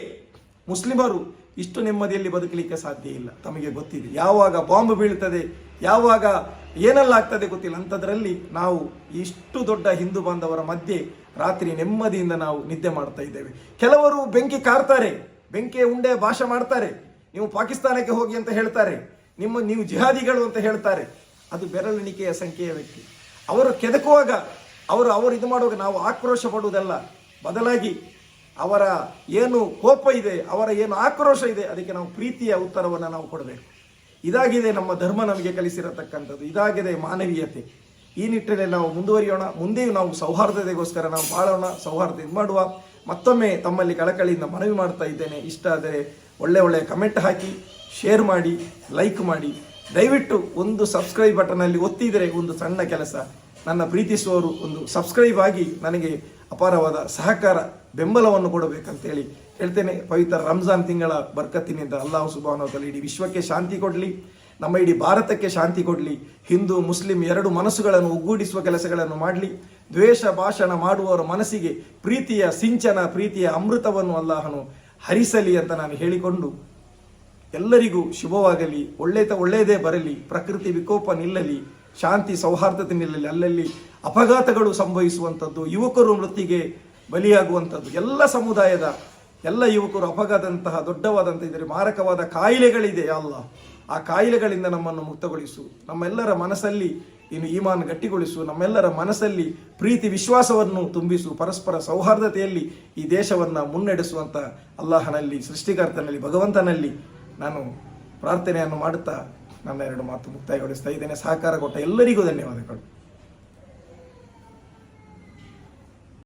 ಮುಸ್ಲಿಮರು ಇಷ್ಟು ನೆಮ್ಮದಿಯಲ್ಲಿ ಬದುಕಲಿಕ್ಕೆ ಸಾಧ್ಯ ಇಲ್ಲ. ತಮಗೆ ಗೊತ್ತಿದೆ. ಯಾವಾಗ ಬಾಂಬ್ ಬೀಳ್ತದೆ, ಯಾವಾಗ ಏನೆಲ್ಲ ಆಗ್ತದೆ ಗೊತ್ತಿಲ್ಲ. ಅಂಥದ್ರಲ್ಲಿ ನಾವು ಇಷ್ಟು ದೊಡ್ಡ ಹಿಂದೂ ಬಾಂಧವರ ಮಧ್ಯೆ ರಾತ್ರಿ ನೆಮ್ಮದಿಯಿಂದ ನಾವು ನಿದ್ದೆ ಮಾಡ್ತಾ ಇದ್ದೇವೆ. ಕೆಲವರು ಬೆಂಕಿ ಕಾರ್ತಾರೆ, ಬೆಂಕಿಯ ಉಂಡೆ ಭಾಷೆ ಮಾಡ್ತಾರೆ, ನೀವು ಪಾಕಿಸ್ತಾನಕ್ಕೆ ಹೋಗಿ ಅಂತ ಹೇಳ್ತಾರೆ. ನಿಮ್ಮ ನೀವು ಜಿಹಾದಿಗಳು ಅಂತ ಹೇಳ್ತಾರೆ. ಅದು ಬೆರಳೆಣಿಕೆಯ ಸಂಖ್ಯೆಯ ವ್ಯಕ್ತಿ. ಅವರು ಕೆದಕುವಾಗ, ಅವರು ಅವರು ಇದು ಮಾಡುವಾಗ ನಾವು ಆಕ್ರೋಶ ಪಡುವುದಲ್ಲ. ಬದಲಾಗಿ ಅವರ ಏನು ಕೋಪ ಇದೆ, ಅವರ ಏನು ಆಕ್ರೋಶ ಇದೆ, ಅದಕ್ಕೆ ನಾವು ಪ್ರೀತಿಯ ಉತ್ತರವನ್ನು ನಾವು ಕೊಡಬೇಕು. ಇದಾಗಿದೆ ನಮ್ಮ ಧರ್ಮ ನಮಗೆ ಕಲಿಸಿರತಕ್ಕಂಥದ್ದು. ಇದಾಗಿದೆ ಮಾನವೀಯತೆ. ಈ ನಿಟ್ಟಿನಲ್ಲಿ ನಾವು ಮುಂದುವರಿಯೋಣ. ಮುಂದೆಯೂ ನಾವು ಸೌಹಾರ್ದತೆಗೋಸ್ಕರ ನಾವು ಬಾಳೋಣ. ಸೌಹಾರ್ದ ಇದು ಮಾಡುವ. ಮತ್ತೊಮ್ಮೆ ತಮ್ಮಲ್ಲಿ ಕಳಕಳಿಯಿಂದ ಮನವಿ ಮಾಡ್ತಾ ಇದ್ದೇನೆ. ಇಷ್ಟ ಆದರೆ ಒಳ್ಳೆ ಒಳ್ಳೆಯ ಕಮೆಂಟ್ ಹಾಕಿ. ಶೇರ್ ಮಾಡಿ ಲೈಕ್ ಮಾಡಿ. ದಯವಿಟ್ಟು ಒಂದು ಸಬ್ಸ್ಕ್ರೈಬ್ ಬಟನಲ್ಲಿ ಒತ್ತಿದರೆ ಒಂದು ಸಣ್ಣ ಕೆಲಸ. ನನ್ನ ಪ್ರೀತಿಸುವವರು ಒಂದು ಸಬ್ಸ್ಕ್ರೈಬ್ ಆಗಿ ನನಗೆ ಅಪಾರವಾದ ಸಹಕಾರ, ಬೆಂಬಲವನ್ನು ಕೊಡಬೇಕಂತೇಳಿ ಹೇಳ್ತೇನೆ. ಪವಿತ್ರ ರಂಜಾನ್ ತಿಂಗಳ ಬರ್ಕತ್ತಿನಿಂದ ಅಲ್ಲಾಹು ಸುಬಾನೋದಲ್ಲಿ ಇಡೀ ವಿಶ್ವಕ್ಕೆ ಶಾಂತಿ ಕೊಡಲಿ. ನಮ್ಮ ಇಡೀ ಭಾರತಕ್ಕೆ ಶಾಂತಿ ಕೊಡಲಿ. ಹಿಂದೂ, ಮುಸ್ಲಿಂ ಎರಡು ಮನಸ್ಸುಗಳನ್ನು ಒಗ್ಗೂಡಿಸುವ ಕೆಲಸಗಳನ್ನು ಮಾಡಲಿ. ದ್ವೇಷ, ಭಾಷಣ ಮಾಡುವವರ ಮನಸ್ಸಿಗೆ ಪ್ರೀತಿಯ ಸಿಂಚನ, ಪ್ರೀತಿಯ ಅಮೃತವನ್ನು ಅಲ್ಲಾಹನು ಹರಿಸಲಿ ಅಂತ ನಾನು ಹೇಳಿಕೊಂಡು ಎಲ್ಲರಿಗೂ ಶುಭವಾಗಲಿ ಒಳ್ಳೆತ ಒಳ್ಳೆಯದೇ ಬರಲಿ, ಪ್ರಕೃತಿ ವಿಕೋಪ ನಿಲ್ಲಲಿ, ಶಾಂತಿ ಸೌಹಾರ್ದತೆ ನಿಲ್ಲಲಿ, ಅಲ್ಲಲ್ಲಿ ಅಪಘಾತಗಳು ಸಂಭವಿಸುವಂಥದ್ದು, ಯುವಕರು ಮೃತಿಗೆ ಬಲಿಯಾಗುವಂಥದ್ದು, ಎಲ್ಲ ಸಮುದಾಯದ, ಎಲ್ಲ ಯುವಕರು ಅಪಘಾತದಂತಹ ದೊಡ್ಡವಾದಂಥ ಇದರ ಮಾರಕವಾದ ಕಾಯಿಲೆಗಳಿದೆ ಅಲ್ಲ ಆ ಕಾಯಿಲೆಗಳಿಂದ ನಮ್ಮನ್ನು ಮುಕ್ತಗೊಳಿಸು. ನಮ್ಮೆಲ್ಲರ ಮನಸ್ಸಲ್ಲಿ ಇನ್ನು ಈಮಾನ್ ಗಟ್ಟಿಗೊಳಿಸು. ನಮ್ಮೆಲ್ಲರ ಮನಸ್ಸಲ್ಲಿ ಪ್ರೀತಿ, ವಿಶ್ವಾಸವನ್ನು ತುಂಬಿಸು. ಪರಸ್ಪರ ಸೌಹಾರ್ದತೆಯಲ್ಲಿ ಈ ದೇಶವನ್ನು ಮುನ್ನಡೆಸುವಂಥ ಅಲ್ಲಾಹನಲ್ಲಿ, ಸೃಷ್ಟಿಕರ್ತನಲ್ಲಿ, ಭಗವಂತನಲ್ಲಿ ನಾನು ಪ್ರಾರ್ಥನೆಯನ್ನು ಮಾಡುತ್ತಾ ನನ್ನ ಎರಡು ಮಾತು ಮುಕ್ತಾಯಗೊಳಿಸ್ತಾ ಇದ್ದೇನೆ. ಸಹಕಾರ ಕೊಟ್ಟ ಎಲ್ಲರಿಗೂ ಧನ್ಯವಾದಗಳು.